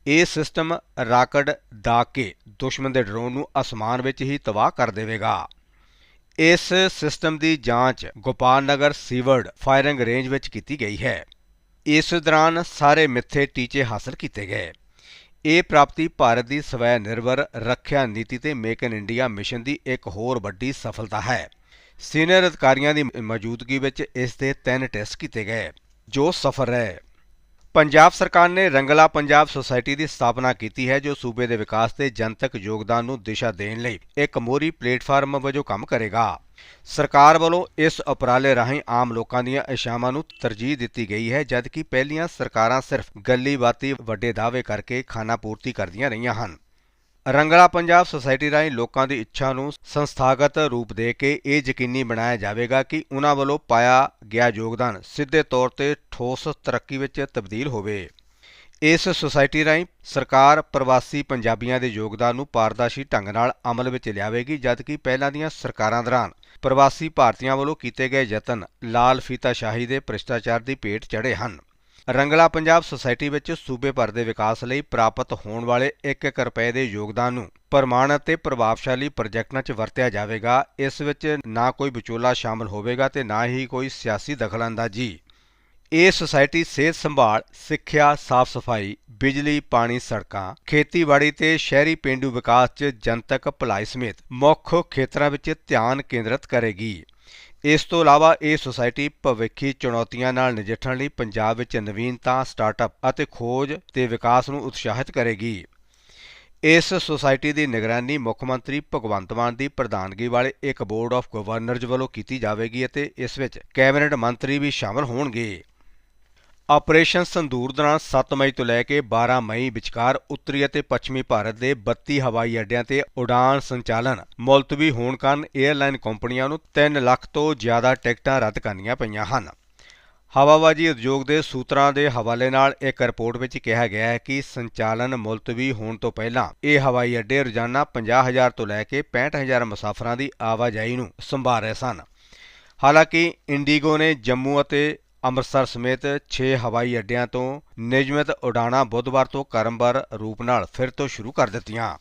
ਇਹ ਸਿਸਟਮ ਰਾਕਟ ਦਾ ਕੇ ਦੁਸ਼ਮਣ ਦੇ ਡਰੋਨ ਨੂੰ ਅਸਮਾਨ ਵਿੱਚ ਹੀ ਤਬਾਹ ਕਰ ਦੇਵੇਗਾ। ਇਸ ਸਿਸਟਮ ਦੀ ਜਾਂਚ Gopal Nagar seaward firing range ਵਿੱਚ ਕੀਤੀ ਗਈ ਹੈ। ਇਸ ਦੌਰਾਨ ਸਾਰੇ ਮਿੱਥੇ ਟੀਚੇ ਹਾਸਲ ਕੀਤੇ ਗਏ। ਇਹ ਪ੍ਰਾਪਤੀ ਭਾਰਤ ਦੀ ਸਵੈ ਨਿਰਭਰ ਰੱਖਿਆ ਨੀਤੀ ਤੇ ਮੇਕ ਇਨ ਇੰਡੀਆ ਮਿਸ਼ਨ ਦੀ ਇੱਕ ਹੋਰ ਵੱਡੀ ਸਫਲਤਾ ਹੈ। ਸੀਨੀਅਰ ਅਧਿਕਾਰੀਆਂ ਦੀ ਮੌਜੂਦਗੀ ਵਿੱਚ ਇਸ ਦੇ ਤਿੰਨ ਟੈਸਟ ਕੀਤੇ ਗਏ, ਜੋ ਸਫਲ ਰਹੇ। ਪੰਜਾਬ ਸਰਕਾਰ ਨੇ ਰੰਗਲਾ ਪੰਜਾਬ ਸੁਸਾਇਟੀ ਦੀ ਸਥਾਪਨਾ ਕੀਤੀ ਹੈ, ਜੋ ਸੂਬੇ ਦੇ ਵਿਕਾਸ ਤੇ ਜਨਤਕ ਯੋਗਦਾਨ ਨੂੰ ਦਿਸ਼ਾ ਦੇਣ ਲਈ ਇੱਕ ਮੋਰੀ ਪਲੇਟਫਾਰਮ ਵਜੋਂ ਕੰਮ ਕਰੇਗਾ। ਸਰਕਾਰ ਵੱਲੋਂ ਇਸ ਉਪਰਾਲੇ ਰਾਹੀਂ ਆਮ ਲੋਕਾਂ ਦੀਆਂ ਇਸ਼ਾਵਾਂ ਨੂੰ ਤਰਜੀਹ ਦਿੱਤੀ ਗਈ ਹੈ, ਜਦਕਿ ਪਹਿਲੀਆਂ ਸਰਕਾਰਾਂ ਸਿਰਫ ਗੱਲੀ ਬਾਤੀ ਵੱਡੇ ਦਾਅਵੇ ਕਰਕੇ ਖਾਨਾ ਪੂਰਤੀ ਕਰਦੀਆਂ ਰਹੀਆਂ ਹਨ। ਰੰਗਲਾ ਪੰਜਾਬ ਸੁਸਾਇਟੀ ਰਾਹੀਂ ਲੋਕਾਂ ਦੀ ਇੱਛਾ ਨੂੰ ਸੰਸਥਾਗਤ ਰੂਪ ਦੇ ਕੇ ਇਹ ਯਕੀਨੀ ਬਣਾਇਆ ਜਾਵੇਗਾ ਕਿ ਉਹਨਾਂ ਵੱਲੋਂ ਪਾਇਆ ਗਿਆ ਯੋਗਦਾਨ ਸਿੱਧੇ ਤੌਰ ਤੇ ਠੋਸ ਤਰੱਕੀ ਵਿੱਚ ਤਬਦੀਲ ਹੋਵੇ। ਇਸ ਸੁਸਾਇਟੀ ਰਾਹੀਂ ਸਰਕਾਰ ਪ੍ਰਵਾਸੀ ਪੰਜਾਬੀਆਂ ਦੇ ਯੋਗਦਾਨ ਨੂੰ ਪਾਰਦਰਸ਼ੀ ਢੰਗ ਨਾਲ ਅਮਲ ਵਿੱਚ ਲਿਆਵੇਗੀ, ਜਦਕਿ ਪਹਿਲਾਂ ਦੀਆਂ ਸਰਕਾਰਾਂ ਦੌਰਾਨ ਪ੍ਰਵਾਸੀ ਭਾਰਤੀਆਂ ਵੱਲੋਂ ਕੀਤੇ ਗਏ ਯਤਨ ਲਾਲ ਫੀਤਾਸ਼ਾਹੀ ਦੇ ਭ੍ਰਿਸ਼ਟਾਚਾਰ ਦੀ ਭੇਟ ਚੜੇ ਹਨ। ਰੰਗਲਾ ਪੰਜਾਬ ਸੁਸਾਇਟੀ ਵਿੱਚ ਸੂਬੇ ਭਰ ਦੇ ਵਿਕਾਸ ਲਈ ਪ੍ਰਾਪਤ ਹੋਣ ਵਾਲੇ 1-1 ਰੁਪਏ ਦੇ ਯੋਗਦਾਨ ਨੂੰ ਪ੍ਰਮਾਣ ਅਤੇ ਪ੍ਰਭਾਵਸ਼ਾਲੀ ਪ੍ਰੋਜੈਕਟਾਂ 'ਚ ਵਰਤਿਆ ਜਾਵੇਗਾ। ਇਸ ਵਿੱਚ ਨਾ ਕੋਈ ਵਿਚੋਲਾ ਸ਼ਾਮਲ ਹੋਵੇਗਾ ਤੇ ਨਾ ਹੀ ਕੋਈ ਸਿਆਸੀ ਦਖਲਅੰਦਾਜ਼ੀ। ਇਹ ਸੁਸਾਇਟੀ ਸਿਹਤ ਸੰਭਾਲ, ਸਿੱਖਿਆ ਸਾਫ਼ ਸਫ਼ਾਈ ਬਿਜਲੀ, ਪਾਣੀ, ਸੜਕਾਂ, ਖੇਤੀਬਾੜੀ ਤੇ ਸ਼ਹਿਰੀ ਪੇਂਡੂ ਵਿਕਾਸ 'ਚ ਜਨਤਕ ਭਲਾਈ ਸਮੇਤ ਮੁੱਖ ਖੇਤਰਾਂ ਵਿੱਚ ਧਿਆਨ ਕੇਂਦਰਿਤ ਕਰੇਗੀ। ਇਸ ਤੋਂ ਇਲਾਵਾ ਇਹ ਸੁਸਾਇਟੀ ਭਵਿੱਖੀ ਚੁਣੌਤੀਆਂ ਨਾਲ ਨਜਿੱਠਣ ਲਈ ਪੰਜਾਬ ਵਿੱਚ ਨਵੀਨਤਾ ਸਟਾਰਟਅਪ ਅਤੇ ਖੋਜ ਤੇ ਵਿਕਾਸ ਨੂੰ ਉਤਸ਼ਾਹਿਤ ਕਰੇਗੀ। ਇਸ ਸੁਸਾਇਟੀ ਦੀ ਨਿਗਰਾਨੀ ਮੁੱਖ ਮੰਤਰੀ ਭਗਵੰਤ ਮਾਨ ਦੀ ਪ੍ਰਧਾਨਗੀ ਵਾਲੇ ਇੱਕ ਬੋਰਡ ਆਫ ਗਵਰਨਰਜ਼ ਵੱਲੋਂ ਕੀਤੀ ਜਾਵੇਗੀ ਅਤੇ ਇਸ ਵਿੱਚ ਕੈਬਨਿਟ ਮੰਤਰੀ ਵੀ ਸ਼ਾਮਲ ਹੋਣਗੇ। ਆਪਰੇਸ਼ਨ ਸੰਦੂਰ ਦੌਰਾਨ 7 ਮਈ ਤੋਂ ਲੈ ਕੇ 12 ਮਈ ਵਿਚਕਾਰ ਉੱਤਰੀ ਅਤੇ ਪੱਛਮੀ ਭਾਰਤ ਦੇ 32 ਹਵਾਈ ਅੱਡਿਆਂ ਤੇ ਉਡਾਨ ਸੰਚਾਲਨ ਮੁਲਤਵੀ ਹੋਣ ਕਾਰਨ 에ਅਰਲਾਈਨ ਕੰਪਨੀਆਂ ਨੂੰ 3 ਲੱਖ ਤੋਂ ਜ਼ਿਆਦਾ ਟਿਕਟਾਂ ਰੱਦ ਕਰਨੀਆਂ ਪਈਆਂ ਹਨ। ਹਵਾਬਾਜ਼ੀ ਉਦਯੋਗ ਦੇ ਸੂਤਰਾਂ ਦੇ ਹਵਾਲੇ ਨਾਲ ਇੱਕ ਰਿਪੋਰਟ ਵਿੱਚ ਕਿਹਾ ਗਿਆ ਹੈ ਕਿ ਸੰਚਾਲਨ ਮੁਲਤਵੀ ਹੋਣ ਤੋਂ ਪਹਿਲਾਂ ਇਹ ਹਵਾਈ ਅੱਡੇ ਰੋਜ਼ਾਨਾ 50000 ਤੋਂ ਲੈ ਕੇ 65000 ਮੁਸਾਫਰਾਂ ਦੀ ਆਵਾਜਾਈ ਨੂੰ ਸੰਭਾਲ ਰਹੇ ਸਨ। ਹਾਲਾਂਕਿ ਇੰਡੀਗੋ ਨੇ ਜੰਮੂ ਅਤੇ ਅੰਮ੍ਰਿਤਸਰ ਸਮੇਤ 6 ਹਵਾਈ ਅੱਡਿਆਂ ਤੋਂ ਨਿਯਮਿਤ ਉਡਾਣਾਂ ਬੁੱਧਵਾਰ ਤੋਂ ਕਰਮਬਰ ਰੂਪ ਨਾਲ ਫਿਰ ਤੋਂ ਸ਼ੁਰੂ ਕਰ ਦਿੱਤੀਆਂ।